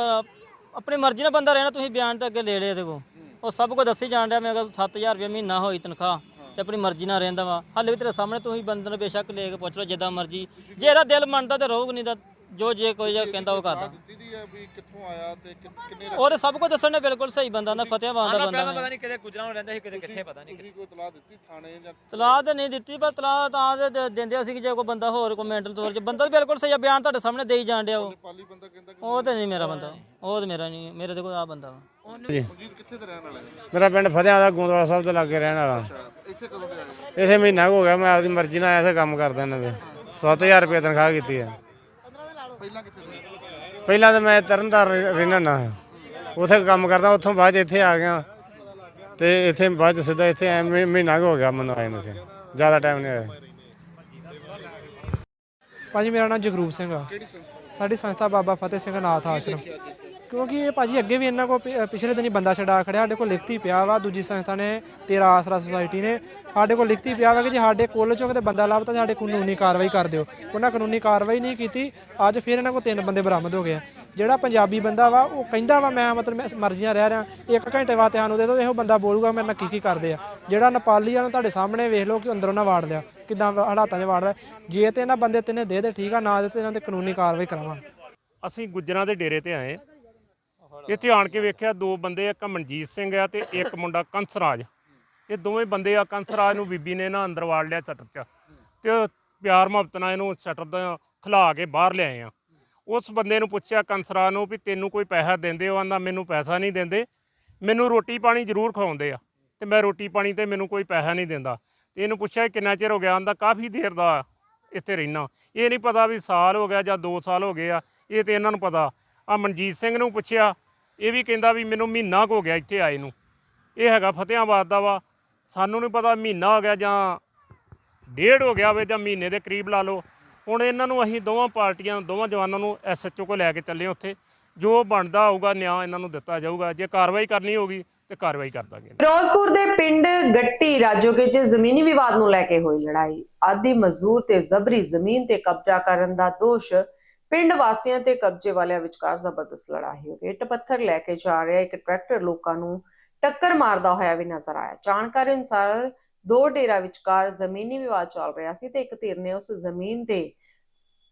ਆਪਣੀ ਮਰਜ਼ੀ ਨਾਲ ਬੰਦਾ ਰਹਿਣਾ ਤੁਸੀਂ ਬਿਆਨ ਤੇ ਅੱਗੇ ਲੈ ਲਿਆ ਇਹਦੇ ਕੋ ਉਹ ਸਭ ਕੁਝ ਦੱਸੀ ਜਾਣ ਡਿਆ ਮੇਰੇ ਕੋਲ 7000 ਰੁਪਏ ਮਹੀਨਾ ਹੋਈ ਤਨਖਾਹ ਤੇ ਆਪਣੀ ਮਰਜ਼ੀ ਨਾਲ ਰਹਿੰਦਾ ਵਾ। ਹਾਲੇ ਵੀ ਤੇਰੇ ਸਾਹਮਣੇ ਤੁਸੀਂ ਬੰਦੇ ਨੂੰ ਬੇਸ਼ੱਕ ਲੈ ਕੇ ਪੁੱਛ ਲਓ ਜਿੱਦਾਂ ਮਰਜ਼ੀ। ਜੇ ਇਹਦਾ ਦਿਲ ਮੰਨਦਾ ਤੇ ਰਹੂਗਾ ਨਹੀਂ ਤਾਂ ਜੋ ਜੇ ਕੋਈ ਜੇ ਕਹਿੰਦਾ ਉਹ ਕਰਦਾ। ਦਿੱਤੀ ਦੀ ਹੈ ਵੀ ਕਿੱਥੋਂ ਆਇਆ ਤੇ ਕਿ- ਕਿੰਨੇ ਸਭ ਕੁਝ ਦੱਸਣ ਨੇ ਬਿਲਕੁਲ ਸਹੀ ਬੰਦਾ ਨਾ ਫਤਿਆਬਾਦ ਦਾ ਬੰਦਾ ਵਾ। ਨਹੀਂ ਕਿਤੇ ਗੁਜਰਾਂ ਰਹਿੰਦਾ ਸੀ ਕਿਤੇ ਕਿੱਥੇ ਪਤਾ ਨਹੀਂ ਤੁਸੀਂ ਕੋਈ ਤਲਾਹ ਦਿੱਤੀ ਥਾਣੇ ਜਾਂ ਤਲਾਹ ਤਾਂ ਨਹੀਂ ਦਿੱਤੀ ਪਰ ਤਲਾਹ ਤਾਂ ਦੇ- ਦੇ- ਦਿੰਦੇ ਸੀ ਕਿ ਜੇ ਕੋਈ ਬੰਦਾ ਹੋਰ ਕੋਈ ਮੈਂਟਲ ਤੌਰ 'ਚ ਬੰਦਾ ਤਾਂ ਬਿਲਕੁਲ ਸਹੀ ਆ ਬਿਆਨ ਤੁਹਾਡੇ ਸਾਹਮਣੇ ਦੇਈ ਜਾਣ ਡਿਆ ਉਹ। ਪਾਲੀ ਬੰਦਾ ਕਹਿੰਦਾ ਕਿ ਉਹ ਤੇ ਨਹੀਂ ਮੇਰਾ ਬੰਦਾ ਉਹ ਤੇ ਮੇਰਾ ਨਹੀਂ ਮੇਰੇ ਤੇ ਕੋਈ ਆ ਬੰਦਾ ਵਾ। ਮਨਜੀਤ ਕਿੱਥੇ ਦੇ ਰਹਿਣ ਵਾਲਾ ਹੈ? ਮੇਰਾ ਪਿੰਡ ਫਤਿਆਂ ਦਾ ਗੋਂਦਵਾਲਾ ਸਾਹਿਬ ਦੇ ਲਾਗੇ ਰਹਿਣ ਵਾਲਾ। ਇੱਥੇ ਕਦੋਂ ਦੇ ਆਏ? ਇਥੇ ਮਹੀਨਾ ਕੁ ਹੋ ਗਿਆ ਮੈਂ ਆਪਦੀ ਮਰਜ਼ੀ ਨਾਲ ਆਇਆ ਇੱਥੇ ਕੰਮ ਕਰਦਾ ਇਹਨਾਂ ਦੇ। 7000 ਰੁਪਏ ਤਨਖਾਹ ਕੀਤੀ ਹੈ ਪਹਿਲਾਂ ਕਿੱਥੇ ਦੇ ਪਹਿਲਾਂ ਤਾਂ ਮੈਂ ਤਰਨਤਾਰਨ ਰਹਿਣਾ ਨਾ ਉਥੇ ਕੰਮ ਕਰਦਾ ਉੱਥੋਂ ਬਾਅਦ 'ਚ ਇੱਥੇ ਆ ਗਿਆ। ਤੇ ਇੱਥੇ ਬਾਅਦ 'ਚ ਸਿੱਧਾ ਇੱਥੇ ਐ ਮਹੀ- ਮਹੀਨਾ ਕੁ ਹੋ ਗਿਆ ਮੈਨੂੰ ਆਏ ਨੂੰ ਜ਼ਿਆਦਾ ਟਾਈਮ ਨਹੀਂ ਹੋਇਆ। ਭਾਜੀ ਮੇਰਾ ਨਾਮ ਜਗਰੂਪ ਸਿੰਘ ਆ। ਸਾਡੀ ਸੰਸਥਾ ਬਾਬਾ ਫਤਿਹ ਸਿੰਘ ਨਾਥ ਆਸ਼ਰਮ। ਕਿਉਂਕਿ ਇਹ ਭਾਜੀ ਅੱਗੇ ਵੀ ਇਹਨਾਂ ਕੋਲ ਪਿਛਲੇ ਦਿਨੀ ਬੰਦਾ ਛਡਾ ਖੜਿਆ, ਸਾਡੇ ਕੋਲ ਲਿਖਤੀ ਪਿਆ ਵਾ, ਦੂਜੀ ਸੰਸਥਾ ਨੇ, ਤੇਰਾ ਆਸਰਾ ਸੁਸਾਇਟੀ ਨੇ, ਸਾਡੇ ਕੋਲ ਲਿਖਤੀ ਪਿਆ ਵਾ ਕਿ ਜੇ ਸਾਡੇ ਕੋਲ ਚੋਂ ਕਿਤੇ ਬੰਦਾ ਲੱਭਦਾ ਸਾਡੇ ਕਾਨੂੰਨੀ ਕਾਰਵਾਈ ਕਰ ਦਿਓ। ਉਹਨਾਂ ਕਾਨੂੰਨੀ ਕਾਰਵਾਈ ਨਹੀਂ ਕੀਤੀ, ਅੱਜ ਫਿਰ ਇਹਨਾਂ ਕੋਲ ਤਿੰਨ ਬੰਦੇ ਬਰਾਮਦ ਹੋ ਗਏ ਆ। ਜਿਹੜਾ ਪੰਜਾਬੀ ਬੰਦਾ ਵਾ, ਉਹ ਕਹਿੰਦਾ ਵਾ, ਮੈਂ ਮਤਲਬ ਮੈਂ ਮਰਜ਼ੀਆਂ ਰਹਿ ਰਿਹਾ, ਇੱਕ ਘੰਟੇ ਬਾਅਦ ਸਾਨੂੰ ਦੇ ਦਿਓ ਇਹੋ ਬੰਦਾ ਬੋਲੂਗਾ, ਮੇਰੇ ਨਾਲ ਕੀ ਕੀ ਕਰਦੇ ਆ। ਜਿਹੜਾ ਨੇਪਾਲੀ ਆ, ਉਹਨੂੰ ਤੁਹਾਡੇ ਸਾਹਮਣੇ ਵੇਖ ਲਓ ਕਿ ਅੰਦਰੋਂ ਨਾ ਵਾੜ ਲਿਆ, ਕਿਦਾਂ ਹਾਲਾਤਾਂ 'ਚ ਵਾੜ ਰਿਹਾ ਜੇ ਤੇ ਇਹਨਾਂ ਬੰਦੇ ਤਿੰਨੇ ਦੇ ਦੇ ਠੀਕ ਆ, ਨਾ ਦੇ ਤੇ ਇਹਨਾਂ ਤੇ ਕਾਨੂੰਨੀ ਕਾਰਵਾਈ ਕਰਾਵਾਂਗੇ। ਅਸੀਂ ਗੁੱਜਰਾਂ ਦੇ ਡੇਰੇ ਤੇ ਆਏ ਇੱਥੇ ਆਣ ਕੇ ਵੇਖਿਆ ਦੋ ਬੰਦੇ, ਇੱਕ ਮਨਜੀਤ ਸਿੰਘ ਆ ਤੇ ਇੱਕ ਮੁੰਡਾ ਕੰਸਰਾਜ। ਇਹ ਦੋਵੇਂ ਬੰਦੇ ਆ, ਕੰਸਰਾਜ ਨੂੰ ਬੀਬੀ ਨੇ ਨਾ ਅੰਦਰ ਵਾੜ ਲਿਆ ਸ਼ਟਰ 'ਚ ਤੇ ਪਿਆਰ ਮੁਹੱਬਤ ਨਾਲ ਇਹਨੂੰ ਸ਼ਟਰ ਦਾ ਖਿਲਾ ਕੇ ਬਾਹਰ ਲਿਆਏ ਆ। ਉਸ ਬੰਦੇ ਨੂੰ ਪੁੱਛਿਆ ਕੰਸਰਾਜ ਨੂੰ ਵੀ ਤੈਨੂੰ ਕੋਈ ਪੈਸਾ ਦਿੰਦੇ ਹੋ? ਆਂਦਾ, ਮੈਨੂੰ ਪੈਸਾ ਨਹੀਂ ਦਿੰਦੇ। ਮੈਨੂੰ ਰੋਟੀ ਪਾਣੀ ਜ਼ਰੂਰ ਖਵਾਉਂਦੇ ਆ ਤੇ ਮੈਂ ਰੋਟੀ ਪਾਣੀ ਤੇ ਮੈਨੂੰ ਕੋਈ ਪੈਸਾ ਨਹੀਂ ਦਿੰਦਾ। ਤੇ ਇਹਨੂੰ ਪੁੱਛਿਆ ਕਿੰਨਾ ਚਿਰ ਹੋ ਗਿਆ? ਆਂਦਾ, ਕਾਫੀ ਦੇਰ ਦਾ ਇੱਥੇ ਰਹਿਣਾ ਇਹ ਨਹੀਂ ਪਤਾ ਵੀ ਸਾਲ ਹੋ ਗਿਆ ਜਾਂ 2 ਸਾਲ ਹੋ ਗਏ ਆ, ਇਹ ਤੇ ਇਹਨਾਂ ਨੂੰ ਪਤਾ। ਆ ਮਨਜੀਤ ਸਿੰਘ ਨੂੰ ਪੁੱਛਿਆ ਇਹ ਵੀ ਕਹਿੰਦਾ ਵੀ ਮੈਨੂੰ ਮਹੀਨਾ ਕੁ ਹੋ ਗਿਆ ਇੱਥੇ ਆਏ ਨੂੰ। ਇਹ ਹੈਗਾ ਫਤਿਆਬਾਦ ਦਾ ਵਾ। ਸਾਨੂੰ ਨਹੀਂ ਪਤਾ ਮਹੀਨਾ ਹੋ ਗਿਆ ਜਾਂ ਡੇਢ ਹੋ ਗਿਆ ਹੋਵੇ ਜਾਂ ਮਹੀਨੇ ਦੇ ਕਰੀਬ ਲਾ ਲਓ। ਹੁਣ ਇਹਨਾਂ ਨੂੰ ਅਸੀਂ ਦੋਵਾਂ ਪਾਰਟੀਆਂ, ਦੋਵਾਂ ਜਵਾਨਾਂ ਨੂੰ ਐਸਐਚਓ ਕੋਲ ਲੈ ਕੇ ਚੱਲੇ ਉੱਥੇ। ਜੋ ਬਣਦਾ ਹੋਊਗਾ ਨਿਆਂ ਇਹਨਾਂ ਨੂੰ ਦਿੱਤਾ ਜਾਊਗਾ। ਜੇ ਕਾਰਵਾਈ ਕਰਨੀ ਹੋਗੀ ਤੇ ਕਾਰਵਾਈ ਕਰ ਦਾਂਗੇ। ਫਿਰੋਜ਼ਪੁਰ ਦੇ ਪਿੰਡ ਗੱਟੀ ਰਾਜੋਕੇ 'ਚ ਜ਼ਮੀਨੀ ਵਿਵਾਦ ਨੂੰ ਲੈ ਕੇ ਹੋਈ ਲੜਾਈ। ਆਦੀ ਮਜ਼ਦੂਰ ਤੇ ਜ਼ਬਰੀ ਜ਼ਮੀਨ ਤੇ ਕਬਜ਼ਾ ਕਰਨ ਦਾ ਦੋਸ਼ ਪਿੰਡ ਵਾਸੀਆਂ ਤੇ ਕਬਜ਼ੇ ਵਾਲਿਆਂ ਵਿਚਕਾਰ ਜ਼ਬਰਦਸਤ ਲੜਾਈ ਹੋ ਗਈ। ਇੱਟ ਲੈ ਕੇ ਜਾ ਰਿਹਾ ਇੱਕ ਟਰੈਕਟਰ ਲੋਕਾਂ ਨੂੰ ਟੱਕਰ ਮਾਰਦਾ ਹੋਇਆ ਵੀ ਨਜ਼ਰ ਆਇਆ। ਜਾਣਕਾਰੀ ਅਨੁਸਾਰ ਦੋ ਡੇਰਾ ਵਿਚਕਾਰ ਜ਼ਮੀਨੀ ਵਿਵਾਦ ਚੱਲ ਰਿਹਾ ਸੀ ਤੇ ਇੱਕ ਧਿਰ ਨੇ ਉਸ ਜ਼ਮੀਨ ਤੇ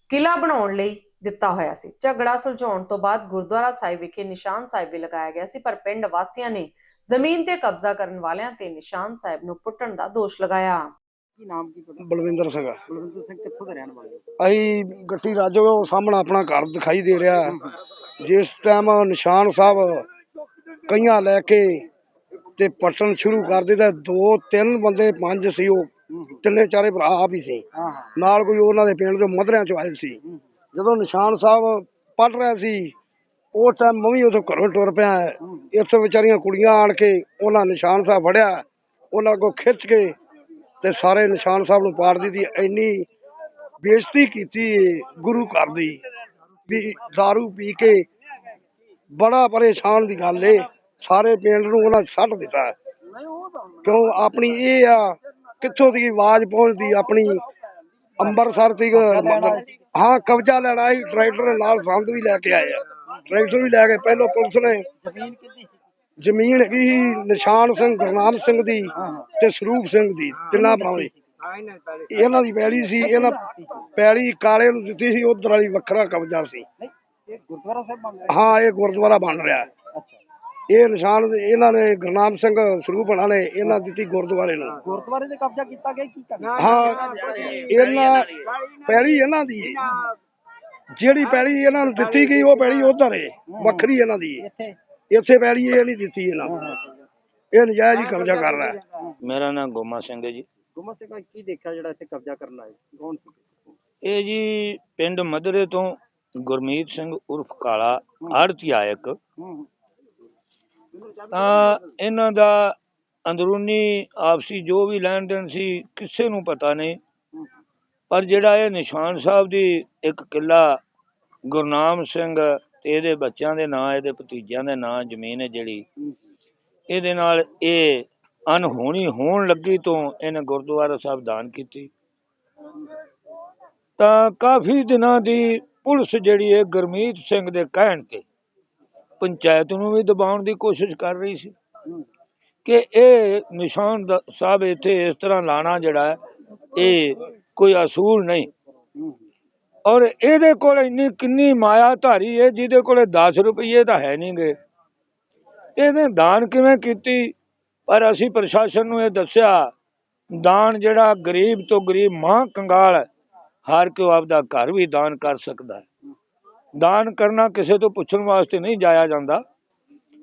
ਕਿਲਾ ਬਣਾਉਣ ਲਈ ਦਿੱਤਾ ਹੋਇਆ ਸੀ। ਝਗੜਾ ਸੁਲਝਾਉਣ ਤੋਂ ਬਾਅਦ ਗੁਰਦੁਆਰਾ ਸਾਹਿਬ ਵਿਖੇ ਨਿਸ਼ਾਨ ਸਾਹਿਬ ਵੀ ਲਗਾਇਆ ਗਿਆ ਸੀ, ਪਰ ਪਿੰਡ ਵਾਸੀਆਂ ਨੇ ਜ਼ਮੀਨ ਤੇ ਕਬਜ਼ਾ ਕਰਨ ਵਾਲਿਆਂ ਤੇ ਨਿਸ਼ਾਨ ਸਾਹਿਬ ਨੂੰ ਪੁੱਟਣ ਦਾ ਦੋਸ਼ ਲਗਾਇਆ। ਕੀ ਨਾਮ ਕੀ ਤੁਹਾਡਾ? ਬਲਵਿੰਦਰ ਸਿੰਘ ਬਲਵਿੰਦਰ ਸਿੰਘ ਕਿੱਥੋਂ ਦੇ ਰਹਿਣ ਵਾਲੇ ਹੋ? ਅਸੀਂ ਗੱਟੀ ਰਾਜੋ ਉਹ ਸਾਹਮਣੇ ਆਪਣਾ ਘਰ ਦਿਖਾਈ ਦੇ ਰਿਹਾ। ਹੈ। ਜਿਸ ਟਾਈਮ ਨਿਸ਼ਾਨ ਸਾਹਿਬ ਕਈਆਂ ਲੈ ਕੇ ਤੇ ਪਟਣ ਸ਼ੁਰੂ ਕਰ ਦਿੱਤਾ। ਦੋ ਤਿੰਨ ਬੰਦੇ ਪੰਜ ਸੀ ਉਹ ਤਿੰਨੇ ਚਾਰੇ ਭਰਾ ਆਪ ਹੀ ਸੀ। ਹਾਂ ਹਾਂ। ਨਾਲ ਕੋਈ ਉਹਨਾਂ ਦੇ ਪਿੰਡ ਦੇ ਮਧਰਿਆਂ ਚੋਂ ਆਏ ਸੀ। ਜਦੋਂ ਨਿਸ਼ਾਨ ਸਾਹਿਬ ਪੜ ਰਿਹਾ ਸੀ ਉਹ ਟਾਈਮ ਮੈਂ ਵੀ ਉਦੋਂ ਘਰੋਂ ਟੁਰ ਪਿਆ। ਇੱਥੇ ਵਿਚਾਰੀਆਂ ਕੁੜੀਆਂ ਆਣ ਕੇ ਉਹਨਾਂ ਨਿਸ਼ਾਨ ਸਾਹਿਬ ਫੜਿਆ। ਉਹਨਾਂ ਕੋ ਖਿੱਚ ਕੇ ਤੇ ਸਾਰੇ ਨਿਸ਼ਾਨ ਸਾਹਿਬ ਨੂੰ ਪਾੜ ਦਿੱਤੀ ਇੰਨੀ ਬੇਇੱਜ਼ਤੀ ਕੀਤੀ ਗੁਰੂ ਘਰ ਦੀ ਵੀ दारू ਪੀ ਕੇ ਬੜਾ ਪਰੇਸ਼ਾਨ ਦੀ ਗੱਲ ਏ। ਸਾਰੇ ਪਿੰਡ ਨੂੰ ਉਹਨਾਂ ਸੱਟ ਦਿੱਤਾ। ਕਿਉਂ? ਆਪਣੀ ਇਹ ਆ ਕਿੱਥੋਂ ਦੀ ਆਵਾਜ਼ ਪਹੁੰਚਦੀ ਆਪਣੀ? ਅੰਮ੍ਰਿਤਸਰ ਮਤਲਬ ਹਾਂ ਕਬਜ਼ਾ ਲੈਣਾ ਸੀ ਟਰੈਕਟਰ ਨਾਲ ਸੰਦ ਵੀ ਲੈ ਕੇ ਆਏ ਆ। ਟਰੈਕਟਰ ਵੀ ਲੈ ਕੇ ਪਹਿਲੋਂ ਪੁਲਿਸ ਨੇ ਜ਼ਮੀਨ ਹੈਗੀ ਸੀ ਨਿਸ਼ਾਨ ਸਿੰਘ ਗੁਰਨਾਮ ਸਿੰਘ ਦੀ ਤੇ ਸਰੂਪ ਸਿੰਘ ਦੀ ਤਿੰਨਾਂ ਭਰਾਵਾਂ ਦੀ। ਇਹਨਾਂ ਦੀ ਪੈਲੀ ਸੀ ਇਹਨਾਂ ਪੈਲੀ ਕਾਲੇ ਨੂੰ ਦਿੱਤੀ ਸੀ ਉਧਰ ਵਾਲੀ ਵੱਖਰਾ ਕਬਜ਼ਾ ਸੀ। ਨਹੀਂ ਇਹ ਗੁਰਦੁਆਰਾ ਸਾਹਿਬ ਬਣ ਰਿਹਾ? ਹਾਂ ਇਹ ਗੁਰਦੁਆਰਾ ਬਣ ਰਿਹਾ। ਇਹ ਨਿਸ਼ਾਨ ਇਹਨਾਂ ਨੇ ਗੁਰਨਾਮ ਸਿੰਘ ਸਰੂਪ ਬਣਾ ਨੇ ਇਹਨਾਂ ਦਿੱਤੀ ਗੁਰਦੁਆਰੇ ਨੂੰ। ਗੁਰਦੁਆਰੇ ਤੇ ਕਬਜ਼ਾ ਕੀਤਾ ਗਿਆ ਕੀ ਕਰਨਾ? ਹਾਂ ਇਹਨਾਂ ਪੈਲੀ ਇਹਨਾਂ ਦੀ ਹੈ। ਜਿਹੜੀ ਪੈਲੀ ਇਹਨਾਂ ਨੂੰ ਦਿੱਤੀ ਗਈ ਉਹ ਪੈਲੀ ਉਧਰ ਹੈ ਵੱਖਰੀ ਇਹਨਾਂ ਦੀ ਹੈ। ਇੱਥੇ ਪੈਲੀ ਇਹ ਨਹੀਂ ਦਿੱਤੀ ਇਹਨਾਂ ਨੂੰ। ਇਹ ਨਜਾਇਜ਼ ਹੀ ਕਬਜ਼ਾ ਕਰ ਰਿਹਾ। ਹੈ ਮੇਰਾ ਨਾਮ ਗੋਮਾ ਸਿੰਘ ਹੈ ਜੀ। ਗੁਮਾ ਸਿੰਘ ਕੀ ਦੇਖਿਆ ਜਿਹੜਾ ਇੱਥੇ ਕਬਜ਼ਾ ਕਰਨ ਆਏ? ਕੌਣ ਸੀ? ਇਹ ਜੀ ਪਿੰਡ ਮਧਰੇ ਤੋਂ ਗੁਰਮੀਤ ਸਿੰਘ ਉਰਫ ਕਾਲਾ ਆੜਤੀਆ ਇੱਕ ਤਾਂ ਇਹਨਾਂ ਦਾ ਅੰਦਰੂਨੀ ਆਪਸੀ ਜੋ ਵੀ ਲੈਣ ਦੇਣ ਸੀ ਕਿਸੇ ਨੂੰ ਪਤਾ ਨਹੀਂ। ਪਰ ਜਿਹੜਾ ਇਹ ਨਿਸ਼ਾਨ ਸਾਹਿਬ ਦੀ ਇੱਕ ਕਿੱਲਾ ਗੁਰਨਾਮ ਸਿੰਘ ਤੇ ਇਹਦੇ ਬੱਚਿਆਂ ਦੇ ਨਾਂ ਇਹਦੇ ਭਤੀਜਿਆਂ ਦੇ ਨਾਂ ਜ਼ਮੀਨ ਹੈ ਜਿਹੜੀ। ਇਹਦੇ ਨਾਲ ਇਹ ਅਨਹੋਣੀ ਹੋਣ ਲੱਗੀ ਤੋਂ ਇਹਨੇ ਗੁਰਦੁਆਰਾ ਸਾਹਿਬ ਦਾਨ ਕੀਤੀ। ਤਾਂ ਕਾਫੀ ਦਿਨਾਂ ਦੀ ਪੁਲਿਸ ਜਿਹੜੀ ਹੈ ਗੁਰਮੀਤ ਸਿੰਘ ਦੇ ਕਹਿਣ ਤੇ ਪੰਚਾਇਤ ਨੂੰ ਵੀ ਦਬਾਉਣ ਦੀ ਕੋਸ਼ਿਸ਼ ਕਰ ਰਹੀ ਸੀ ਕਿ ਇਹ ਨਿਸ਼ਾਨ ਸਾਹਿਬ ਇੱਥੇ ਇਸ ਤਰ੍ਹਾਂ ਲਾਣਾ ਜਿਹੜਾ ਇਹ ਕੋਈ ਅਸੂਲ ਨਹੀਂ। ਔਰ ਇਹਦੇ ਕੋਲ ਇੰਨੀ ਕਿੰਨੀ ਮਾਇਆ ਧਾਰੀ ਹੈ, ਜਿਹਦੇ ਕੋਲੇ 10 ਰੁਪਏ ਤਾਂ ਹੈ ਨਹੀਂਗੇ ਇਹਨੇ ਦਾਨ ਕਿਵੇਂ ਕੀਤੀ? ਪਰ ਅਸੀਂ ਪ੍ਰਸ਼ਾਸਨ ਨੂੰ ਇਹ ਦੱਸਿਆ, ਦਾਨ ਜਿਹੜਾ ਗਰੀਬ ਤੋਂ ਗਰੀਬ ਮਾਂ ਕੰਗਾਲ ਹਰ ਹਾਰ ਆਪਦਾ ਘਰ ਵੀ ਦਾਨ ਕਰ ਸਕਦਾ ਹੈ। ਦਾਨ ਕਰਨਾ ਕਿਸੇ ਤੋਂ ਪੁੱਛਣ ਵਾਸਤੇ ਨਹੀਂ ਜਾਇਆ ਜਾਂਦਾ।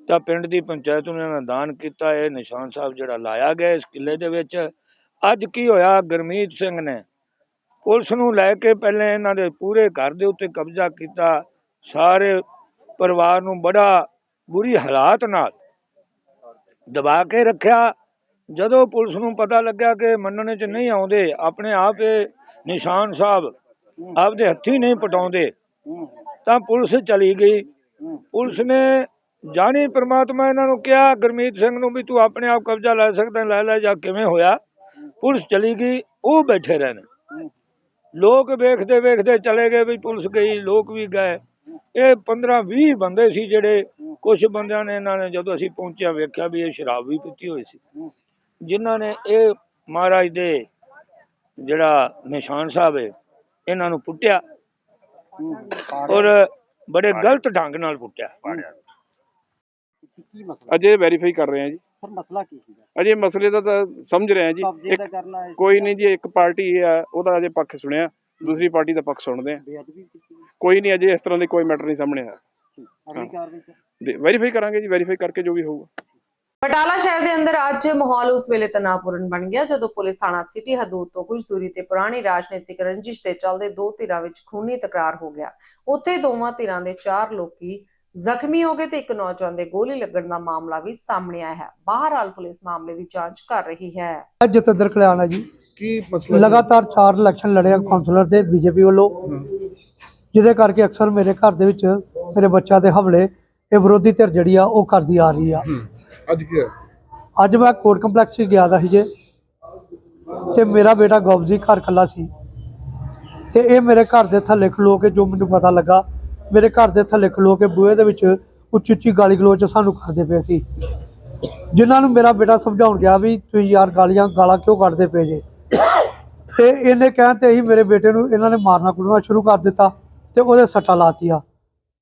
ਤਾਂ ਪਿੰਡ ਦੀ ਪੰਚਾਇਤ ਨੂੰ ਇਹਨਾਂ ਦਾਨ ਕੀਤਾ, ਇਹ ਨਿਸ਼ਾਨ ਸਾਹਿਬ ਜਿਹੜਾ ਲਾਇਆ ਗਿਆ ਇਸ ਕਿਲੇ ਦੇ ਵਿੱਚ। ਅੱਜ ਕੀ ਹੋਇਆ, ਗੁਰਮੀਤ ਸਿੰਘ ਨੇ ਪੁਲਿਸ ਨੂੰ ਲੈ ਕੇ ਪਹਿਲੇ ਇਹਨਾਂ ਦੇ ਪੂਰੇ ਘਰ ਦੇ ਉੱਤੇ ਕਬਜ਼ਾ ਕੀਤਾ। ਸਾਰੇ ਪਰਿਵਾਰ ਨੂੰ ਬੜਾ ਬੁਰੀ ਹਾਲਾਤ ਨਾਲ ਦਬਾ ਕੇ ਰੱਖਿਆ। ਜਦੋਂ ਪੁਲਿਸ ਨੂੰ ਪਤਾ ਲੱਗਿਆ ਕਿ ਮੰਨਣ 'ਚ ਨਹੀਂ ਆਉਂਦੇ, ਆਪਣੇ ਆਪ ਇਹ ਨਿਸ਼ਾਨ ਸਾਹਿਬ ਆਪਦੇ ਹੱਥੀ ਨਹੀਂ ਪਟਾਉਂਦੇ, ਤਾਂ ਪੁਲਿਸ ਚਲੀ ਗਈ। ਪੁਲਿਸ ਨੇ ਜਾਣੀ ਪ੍ਰਮਾਤਮਾ ਇਹਨਾਂ ਨੂੰ ਕਿਹਾ, ਗੁਰਮੀਤ ਸਿੰਘ ਨੂੰ ਵੀ ਤੂੰ ਆਪਣੇ ਆਪ ਕਬਜ਼ਾ ਲੈ ਸਕਦਾ, ਲੈ ਲੈ ਜਾਂ ਕਿਵੇਂ ਹੋਇਆ? ਪੁਲਿਸ ਚਲੀ ਗਈ, ਉਹ ਬੈਠੇ ਰਹੇ ਲੋਕ ਵੇਖਦੇ ਵੇਖਦੇ ਚਲੇ ਗਏ ਵੀ ਪੁਲਿਸ ਗਈ ਲੋਕ ਵੀ ਗਏ। ਇਹ 15 20 ਬੰਦੇ ਸੀ ਜਿਹੜੇ ਕੁਝ ਬੰਦਿਆਂ ਨੇ ਇਹਨਾਂ ਨੇ ਜਦੋਂ ਅਸੀਂ ਪਹੁੰਚਿਆ ਵੇਖਿਆ ਵੀ ਇਹ ਸ਼ਰਾਬ ਵੀ ਪੀਤੀ ਹੋਈ ਸੀ। ਜਿਨ੍ਹਾਂ ਨੇ ਇਹ ਮਹਾਰਾਜ ਦੇ ਜਿਹੜਾ ਨਿਸ਼ਾਨ ਸਾਹਿਬ ਹੈ ਇਹਨਾਂ ਨੂੰ ਪੁੱਟਿਆ ਔਰ ਬੜੇ ਗਲਤ ਢੰਗ ਨਾਲ ਪੁੱਟਿਆ। ਕੀ ਮਸਲਾ ਅਜੇ ਵੈਰੀਫਾਈ ਕਰ ਰਹੇ ਹਾਂ ਜੀ। ਸਰ ਮਸਲਾ ਕੀ ਸੀਗਾ? ਅਜੇ ਮਸਲੇ ਦਾ ਤਾਂ ਸਮਝ ਰਹੇ ਹਾਂ ਜੀ। ਕਬਜ਼ੇ ਦਾ ਇੱਕ ਕਰਨਾ ਹੈ ਕੋਈ ਨਹੀਂ ਜੀ ਇੱਕ ਪਾਰਟੀ ਆ ਉਹਦਾ ਅਜੇ ਪੱਖ ਸੁਣਿਆ। ਦੂਸਰੀ ਪਾਰਟੀ ਦਾ ਪੱਖ ਸੁਣਦੇ ਆ ਬੇਅਦਬੀ ਕੀਤੀ ਕੋਈ ਨਹੀਂ ਅਜੇ ਇਸ ਤਰ੍ਹਾਂ ਦੀ ਕੋਈ ਮੈਟਰ ਨਹੀਂ ਸਾਹਮਣੇ ਆਇਆ ਅਗਲੀ ਕਾਰਵਾਈ ਸਰ? ਵੈਰੀਫਾਈ ਕਰਾਂਗੇ ਜੀ ਵੈਰੀਫਾਈ ਕਰਕੇ ਜੋ ਵੀ ਹੋਊਗਾ। ਬਟਾਲਾ ਸ਼ਹਿਰ ਦੇ ਅੰਦਰ ਅੱਜ ਮਾਹੌਲ ਉਸ ਵੇਲੇ ਤਣਾਅਪੂਰਨ ਬਣ ਗਿਆ ਜਦੋਂ ਪੁਲਿਸ ਥਾਣਾ ਸਿਟੀ ਹਦੂਦ ਤੋਂ ਕੁਝ ਦੂਰੀ ਤੇ ਪੁਰਾਣੀ ਰਾਜਨੀਤਿਕ ਰੰਜਿਸ਼ ਦੇ ਚੱਲਦੇ ਦੋ ਧਿਰਾਂ ਵਿੱਚ ਖੂਨੀ ਤਕਰਾਰ ਹੋ ਗਿਆ। ਉੱਥੇ ਦੋਵਾਂ ਧਿਰਾਂ ਦੇ ਚਾਰ ਲੋਕੀ ਜ਼ਖਮੀ ਹੋ ਗਏ ਤੇ ਇੱਕ ਨੌਜਵਾਨ ਦੇ ਗੋਲੀ ਲੱਗਣ ਦਾ ਮਾਮਲਾ ਵੀ ਸਾਹਮਣੇ ਆਇਆ ਹੈ। ਬਹਰਹਾਲ ਪੁਲਿਸ ਮਾਮਲੇ ਦੀ ਜਾਂਚ ਕਰ ਰਹੀ ਹੈ। ਜਤਿੰਦਰ ਕਲਿਆਣ ਹੈ ਜੀ। ਕੀ ਮਸਲਾ ਲਗਾਤਾਰ 4 ਇਲੈਕਸ਼ਨ ਲੜਿਆ ਕਾਉਂਸਲਰ ਦੇ ਬੀਜੇਪੀ ਵੱਲੋਂ। ਜਿਹਦੇ ਕਰਕੇ ਅਕਸਰ ਮੇਰੇ ਘਰ ਦੇ ਵਿੱਚ ਮੇਰੇ ਬੱਚਾ ਦੇ ਹਮਲੇ ਇਹ ਵਿਰੋਧੀ ਧਿਰ ਜਿਹੜੀ ਆ ਉਹ ਕਰਦੀ ਆ ਰਹੀ ਆ। ਅੱਜ ਕੀ ਹੋਇਆ? ਅੱਜ ਮੈਂ ਕੋਰਟ ਕੰਪਲੈਕਸ 'ਚ ਗਿਆ ਦਾ ਸੀ ਜੇ। ਤੇ ਮੇਰਾ ਬੇਟਾ ਗੌਬਜੀ ਘਰ ਕੱਲਾ ਸੀ। ਤੇ ਇਹ ਮੇਰੇ ਘਰ ਦੇ ਥੱਲੇ ਖਲੋ ਕੇ ਜੋ ਮੈਨੂੰ ਪਤਾ ਲੱਗਾ ਮੇਰੇ ਘਰ ਦੇ ਥੱਲੇ ਖਲੋ ਕੇ ਬੂਹੇ ਦੇ ਵਿੱਚ ਉੱਚੀ ਉੱਚੀ ਗਾਲੀ ਗਲੋਚ ਸਾਨੂੰ ਕਰਦੇ ਪਏ ਸੀ। ਜਿਨ੍ਹਾਂ ਨੂੰ ਮੇਰਾ ਬੇਟਾ ਸਮਝਾਉਣ ਗਿਆ ਵੀ ਤੁਸੀਂ ਯਾਰ ਗਾਲੀਆਂ, ਗਾਲਾਂ ਕਿਉਂ ਕੱਢਦੇ ਪਏ ਜੇ? ਤੇ ਇਹਨੇ ਕਹਿਣ ਤੇ ਹੀ ਮੇਰੇ ਬੇਟੇ ਨੂੰ ਇਹਨਾਂ ਨੇ ਮਾਰਨਾ ਕੁੱਟਣਾ ਸ਼ੁਰੂ ਕਰ ਦਿੱਤਾ ਤੇ ਉਹਦੇ ਸੱਟਾਂ ਲਾਤੀਆਂ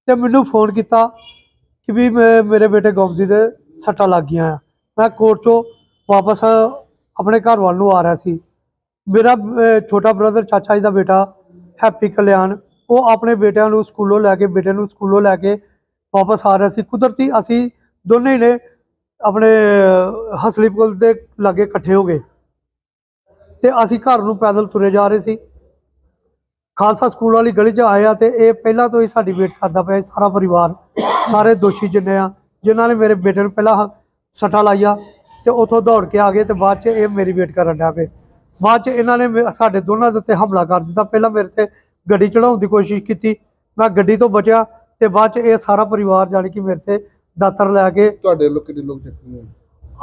ਤੇ ਮੈਨੂੰ ਫੋਨ ਕੀਤਾ ਕਿ ਵੀ ਮੈਂ- ਮੇਰੇ ਬੇਟੇ ਗੌਬਜੀ ਦੇ ਸੱਟਾਂ ਲੱਗ ਗਈਆਂ ਆ। ਮੈਂ ਕੋਰਟ ਚੋਂ ਵਾਪਸ ਆਪਣੇ ਘਰ ਵੱਲ ਨੂੰ ਆ ਰਿਹਾ ਸੀ। ਮੇਰਾ ਛੋਟਾ ਬ੍ਰਦਰ ਚਾਚਾ ਜੀ ਦਾ ਬੇਟਾ, ਹੈਪੀ ਕਲਿਆਣ ਉਹ ਆਪਣੇ ਬੇਟਿਆਂ ਨੂੰ ਸਕੂਲੋਂ ਲੈ ਕੇ, ਬੇਟੇ ਨੂੰ ਸਕੂਲੋਂ ਲੈ ਕੇ ਵਾਪਸ ਆ ਰਿਹਾ ਸੀ। ਕੁਦਰਤੀ ਅਸੀਂ ਦੋਨੇ ਨੇ ਆਪਣੇ ਹਸਲੀ ਪੁਲ ਦੇ ਲਾਗੇ ਇਕੱਠੇ ਹੋ ਗਏ ਤੇ ਅਸੀਂ ਘਰ ਨੂੰ ਪੈਦਲ ਤੁਰੇ ਜਾ ਰਹੇ ਸੀ। ਖਾਲਸਾ ਸਕੂਲ ਵਾਲੀ ਗਲੀ 'ਚ ਆਏ ਆ ਤੇ ਇਹ ਪਹਿਲਾਂ ਤੋਂ ਹੀ ਸਾਡੀ ਵੇਟ ਕਰਦਾ ਪਿਆ ਸਾਰਾ ਪਰਿਵਾਰ, ਸਾਰੇ ਦੋਸ਼ੀ ਜਿੰਨੇ ਆ, ਜਿਨ੍ਹਾਂ ਨੇ ਮੇਰੇ ਬੇਟੇ ਨੂੰ ਪਹਿਲਾਂ ਸੱਟਾ ਸੱਟਾਂ ਲਾਈਆਂ ਤੇ ਉੱਥੋਂ ਦੌੜ ਕੇ ਆ ਗਏ ਤੇ ਬਾਅਦ 'ਚ ਇਹ ਮੇਰੀ ਵੇਟ ਕਰਨ ਡਿਆ ਪਏ। ਬਾਅਦ 'ਚ ਇਹਨਾਂ ਨੇ ਮੇ- ਸਾਡੇ ਦੋਨਾਂ ਦੇ ਉੱਤੇ ਹਮਲਾ ਕਰ ਦਿੱਤਾ। ਪਹਿਲਾਂ ਮੇਰੇ ਤੇ ਗੱਡੀ ਚੜਾਉਣ ਦੀ ਕੋਸ਼ਿਸ਼ ਕੀਤੀ। ਮੈਂ ਗੱਡੀ ਤੋਂ ਬਚਿਆ ਤੇ ਬਾਅਦ 'ਚ ਇਹ ਸਾਰਾ ਪਰਿਵਾਰ ਜਾਣੀ ਕਿ ਮੇਰੇ ਤੇ ਦਾਤਰ ਲੈ ਕੇ ਤੁਹਾਡੇ ਲੋਕ ਕਿੰਨੇ ਲੋਕ ਜ਼ਖਮੀ ਹੋਏ?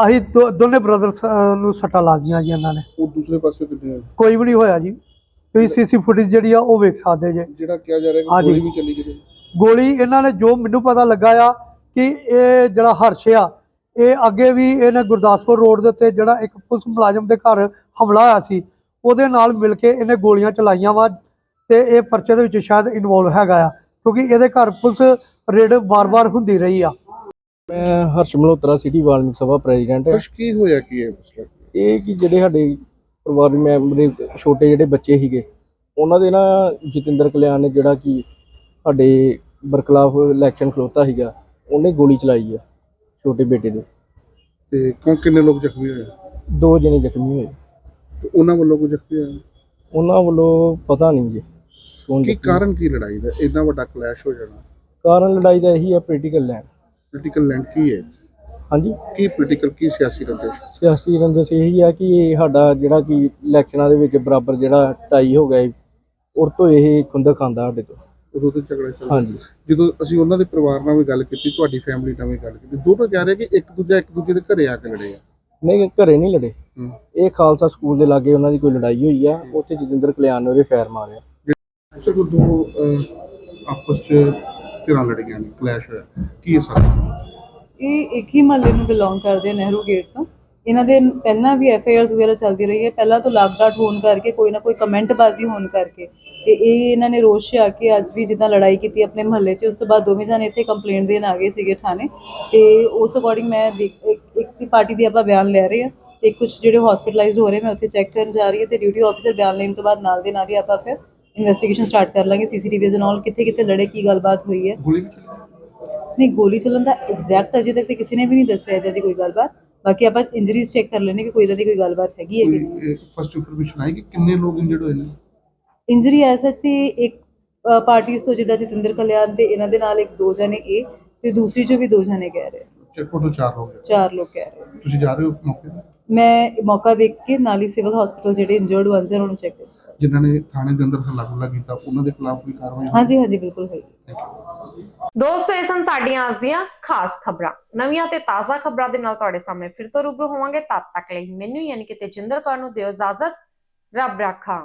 ਅਸੀਂ ਦੋ- ਦੋਨੇ ਬ੍ਰਦਰਸ ਨੂੰ ਸੱਟਾਂ ਲਾਜ਼ੀਆਂ ਜੀ ਇਹਨਾਂ ਨੇ। ਉਹ ਦੂਸਰੇ ਪਾਸੇ ਕਿੰਨੇ ਹੋਏ? ਕੋਈ ਵੀ ਨਹੀਂ ਹੋਇਆ ਜੀ। ਤੁਸੀਂ ਸੀਸੀ ਫੁਟੇਜ ਜਿਹੜੀ ਆ ਉਹ ਵੇਖ ਸਕਦੇ ਜੇ। ਜਿਹੜਾ ਕਿਹਾ ਜਾ ਰਿਹਾ ਕਿ ਹਾਂਜੀ। ਗੋਲੀ ਵੀ ਚੱਲੀ ਗਈ ਗੋਲੀ ਇਹਨਾਂ ਨੇ ਜੋ ਮੈਨੂੰ ਪਤਾ ਲੱਗਾ ਆ ਕਿ ਇਹ ਜਿਹੜਾ ਹਰਸ਼ ਆ ਇਹ ਅੱਗੇ ਵੀ ਇਹਨੇ ਗੁਰਦਾਸਪੁਰ ਰੋਡ ਦੇ ਉੱਤੇ ਜਿਹੜਾ ਇੱਕ ਪੁਲਿਸ ਮੁਲਾਜ਼ਮ ਦੇ ਘਰ ਹਮਲਾ ਹੋਇਆ ਸੀ ਉਹਦੇ ਨਾਲ ਮਿਲ ਕੇ ਇਹਨੇ ਗੋਲੀਆਂ ਚਲਾਈਆਂ ਵਾ। ਤੇ ਇਹ ਪਰਚੇ ਦੇ ਵਿੱਚ ਸ਼ਾਇਦ ਇਨਵੋਲਵ ਹੈਗਾ ਆ ਕਿਉਂਕਿ ਇਹਦੇ ਘਰ ਪੁਲਿਸ ਰੇਡ ਬਾਰ-ਬਾਰ ਹੁੰਦੀ ਰਹੀ ਆ। ਮੈਂ ਹਰਸ਼ ਮਲਹੋਤਰਾ ਸਿਟੀ ਵਾਲਮੀਕ ਸਭਾ ਪ੍ਰੈਜ਼ੀਡੈਂਟ ਹੈ। ਕੁਛ ਕੀ ਹੋਇਆ ਕੀ ਹੈ ਮਸਲਾ ਇਹ ਕਿ ਜਿਹੜੇ ਸਾਡੇ ਪਰਿਵਾਰ ਮੈਂਬਰ ਛੋਟੇ ਜਿਹੜੇ ਬੱਚੇ ਸੀਗੇ ਉਹਨਾਂ ਦੇ ਨਾ ਜਤਿੰਦਰ ਕਲਿਆਣ ਨੇ ਜਿਹੜਾ ਕਿ ਸਾਡੇ ਬਰਖਲਾਫ ਇਲੈਕਸ਼ਨ ਖਲੋਤਾ ਸੀਗਾ ਉਹਨੇ ਗੋਲੀ ਚਲਾਈ ਆ ਛੋਟੇ ਬੇਟੇ ਦੇ। ਤੇ ਕੌਣ ਕਿੰਨੇ ਲੋਕ ਜ਼ਖਮੀ ਹੋਏ? ਦੋ ਜਣੇ ਜ਼ਖਮੀ ਹੋਏ। ਤੇ ਉਹਨਾਂ ਵੱਲੋਂ ਕੋਈ ਜ਼ਖਮੀ ਹੋਇਆ? ਉਹਨਾਂ ਵੱਲੋਂ ਪਤਾ ਨਹੀਂ ਜੀ। ਕੌਣ ਕੀ ਜ਼ਖਮੀ ਕਾਰਨ ਕੀ ਲੜਾਈ ਦਾ? ਇੰਨਾ ਵੱਡਾ ਕਲੈਸ਼ ਹੋ ਜਾਣਾ। ਕਾਰਨ ਲੜਾਈ ਦਾ ਇਹੀ ਆ ਪੋਲੀਟੀਕਲ ਲੈਂਡ ਪੋਲੀਟੀਕਲ ਲੈਂਡ ਕੀ ਹੈ? ਹਾਂਜੀ। ਕੀ ਪੋਲੀਟੀਕਲ ਕੀ ਸਿਆਸੀ ਰੰਜਿਸ਼? ਸਿਆਸੀ ਰੰਜਿਸ਼ ਇਹੀ ਆ ਕਿ ਇਹ ਸਾਡਾ ਜਿਹੜਾ ਕਿ ਇਲੈਕਸ਼ਨਾਂ ਦੇ ਵਿੱਚ ਬਰਾਬਰ ਜਿਹੜਾ ਟਾਈ ਹੋ ਗਿਆ ਉਹ ਤੋਂ ਇਹ ਖੁੰਦਕ ਖਾਂਦਾ ਸਾਡੇ ਤੋਂ। ਉਦੋਂ ਤੋਂ ਝਗੜਾ ਚੱਲਦਾ ਹਾਂਜੀ। ਜਦੋਂ ਅਸੀਂ ਉਹਨਾਂ ਦੇ ਪਰਿਵਾਰ ਨਾਲ ਵੀ ਗੱਲ ਕੀਤੀ ਤੁਹਾਡੀ ਫੈਮਿਲੀ ਨਾਲ ਵੀ ਗੱਲ ਕੀਤੀ ਦੋਨੋਂ ਕਹਿ ਰਹੇ ਕਿ ਇੱਕ ਦੂਜਾ ਇੱਕ ਦੂਜੇ ਦੇ ਘਰੇ ਆ ਕੇ ਲੜੇ ਆ। ਨਹੀਂ ਘਰੇ ਨਹੀਂ ਲੜੇ। ਹੂੰ। ਇਹ ਖਾਲਸਾ ਸਕੂਲ ਦੇ ਲਾਗੇ ਉਹਨਾਂ ਦੀ ਕੋਈ ਲੜਾਈ ਹੋਈ ਆ ਉੱਥੇ ਜਤਿੰਦਰ ਕਲਿਆਣ ਨੇ ਉਹਦੇ ਫੈਰ ਮਾਰਿਆ ਸਰ ਉਹ ਦੋ ਅਹ, ਆਪਸ ਚ ਧਿਰਾਂ ਲੜੀਆਂ ਨੇ ਕਲੈਸ਼ ਹੋਇਆ। ਕੀ ਹੈ ਸਰ? ਇਹ ਇੱਕ ਹੀ ਮਹੱਲੇ ਨੂੰ ਬਿਲੋਂਗ ਕਰਦੇ ਆ ਨਹਿਰੂ ਗੇਟ ਤੋਂ। ਇਹਨਾਂ ਦੇ ਪਹਿਲਾਂ ਵੀ ਐਫ ਆਈ ਆਰਸ ਵਗੈਰਾ ਚੱਲਦੀ ਰਹੀ ਹੈ। ਪਹਿਲਾਂ ਤੋਂ ਲਾਗਡਾਟ ਹੋਣ ਕਰਕੇ ਕੋਈ ਨਾ ਕੋਈ ਕਮੈਂਟ ਹੋਣ ਕਰਕੇ। ਤੇ ਇਹ ਇਹਨਾਂ ਨੇ ਰੋਸ਼ 'ਚ ਆ ਕੇ ਅੱਜ ਵੀ ਜਿੱਦਾਂ ਲੜਾਈ ਕੀਤੀ ਆਪਣੇ ਮਹੱਲੇ 'ਚ ਉਸ ਤੋਂ ਬਾਅਦ ਦੋਵੇਂ ਜਣੇ ਇੱਥੇ ਕੰਪਲੇਂਟ ਦੇਣ ਆ ਗਏ ਸੀਗੇ ਥਾਣੇ। ਤੇ ਉਸ ਅਕੋਰਡਿੰਗ ਮੈਂ ਦੇਖ- ਇੱਕ ਇੱਕ ਦੀ ਪਾਰਟੀ ਦੀ ਆਪਾਂ ਬਿਆਨ ਲੈ ਰਹੇ ਹਾਂ। ਤੇ ਕੁਝ ਜਿਹੜੇ ਹਸਪੀਟਲਾਈਜ਼ਡ ਹੋ ਰਹੇ ਮੈਂ ਉੱਥੇ ਚੈੱਕ ਕਰਨ ਜਾ ਰਹੀ ਹਾਂ। ਤੇ ਡਿਊਟੀ ਆਫੀਸਰ ਬਿਆਨ ਲੈਣ ਤੋਂ ਬਾਅਦ ਨਾਲ ਦੇ ਨਾਲ ਹੀ ਆਪਾਂ ਫਿਰ ਇਨਵੈਸਟੀਗੇਸ਼ਨ ਸਟਾਰਟ ਕਰ ਲਾਂਗੇ ਸੀਸੀਟੀਵੀਜ਼ ਨਾਲ ਕਿੱਥੇ ਕਿੱਥੇ ਲੜੇ ਕੀ ਗੱਲਬਾਤ ਹੋਈ ਹੈ। ਗੋਲੀ ਵੀ ਚੱਲੀ ਨਹੀਂ ਗੋਲੀ ਚੱਲਣ ਦਾ ਐਗਜ਼ੈਕਟ ਅਜੇ ਤੱਕ ਤੇ ਕਿਸੇ ਨੇ ਵੀ ਨਹੀਂ ਦੱਸਿਆ ਇਹਦੀ ਦੀ ਕੋਈ ਗੱਲਬਾਤ। ਬਾਕੀ ਆਪਾਂ ਇੰਜਰੀਜ਼ ਚੈੱਕ ਕਰ ਲੈਣੇ ਕਿ ਕੋਈ ਇਦਾਂ ਦੀ ਕੋਈ ਗੱਲਬਾਤ ਹੈਗੀ ਹੈ ਕਿ ਨਹੀਂ। ਫਸਟ ਇਨਫੋਰਮੇਸ਼ਨ ਆਈ ਕਿ ਕਿੰਨੇ ਲੋਕ ਇੰਜਰਡ ਹੋਏ ਨੇ? ਇੰਜਰੀ ਐਸ ਸੱਚ ਦੀ ਇੱਕ ਪਾਰਟੀਆਂ ਤੋਂ ਜਿੱਦਾਂ ਜਤਿੰਦਰ ਕਲਿਆਣ ਤੇ ਇਹਨਾਂ ਦੇ ਨਾਲ ਇੱਕ ਦੋ ਜਣੇ ਇਹ ਤੇ ਦੂਸਰੀ ਚੋਂ ਵੀ ਦੋ ਜਣੇ ਕਹਿ ਰਹੇ ਟੋਟਲ ਚਾਰ ਲੋਕ ਚਾਰ ਲੋਕ ਕਹਿ ਰਹੇ ਤੁਸੀਂ ਜਾ ਰਹੇ ਹੋ ਮੌਕੇ ਤੇ? ਮੈਂ ਮੌਕਾ ਦੇਖ ਕੇ ਨਾਲ ਹੀ ਸਿਵਲ ਹਸਪੀਟਲ ਜਿਹੜੇ ਇੰਜਰਡ ਵਨਸ ਹਨ ਉਹਨੂੰ ਚੈੱਕ ਕਰ ਜਿਨ੍ਹਾਂ ਨੇ ਥਾਣੇ ਦੇ ਅੰਦਰ ਹੱਲਾ ਗੁੱਲਾ ਕੀਤਾ ਉਹਨਾਂ ਦੇ ਖਿਲਾਫ ਕੋਈ ਕਾਰਵਾਈ ਹੋਈ? ਹਾਂਜੀ ਹਾਂਜੀ ਬਿਲਕੁਲ ਹੋਏਗੀ ਦੋਸਤੋ ਇਹ ਸਨ ਸਾਡੀਆਂ ਅੱਜ ਦੀਆਂ ਖਾਸ ਖਬਰਾਂ। ਨਵੀਆਂ ਤੇ ਤਾਜ਼ਾ ਖਬਰਾਂ ਦੇ ਨਾਲ ਤੁਹਾਡੇ ਸਾਹਮਣੇ ਫਿਰ ਤੋਂ ਰੂਬਰੂ ਹੋਵਾਂਗੇ। ਤਦ ਤੱਕ ਲਈ ਮੈਨੂੰ ਯਾਨੀ ਕਿ ਤੇਜਿੰਦਰ ਕੌਰ ਨੂੰ ਦਿਓ ਇਜਾਜ਼ਤ। ਰੱਬ ਰਾਖਾ।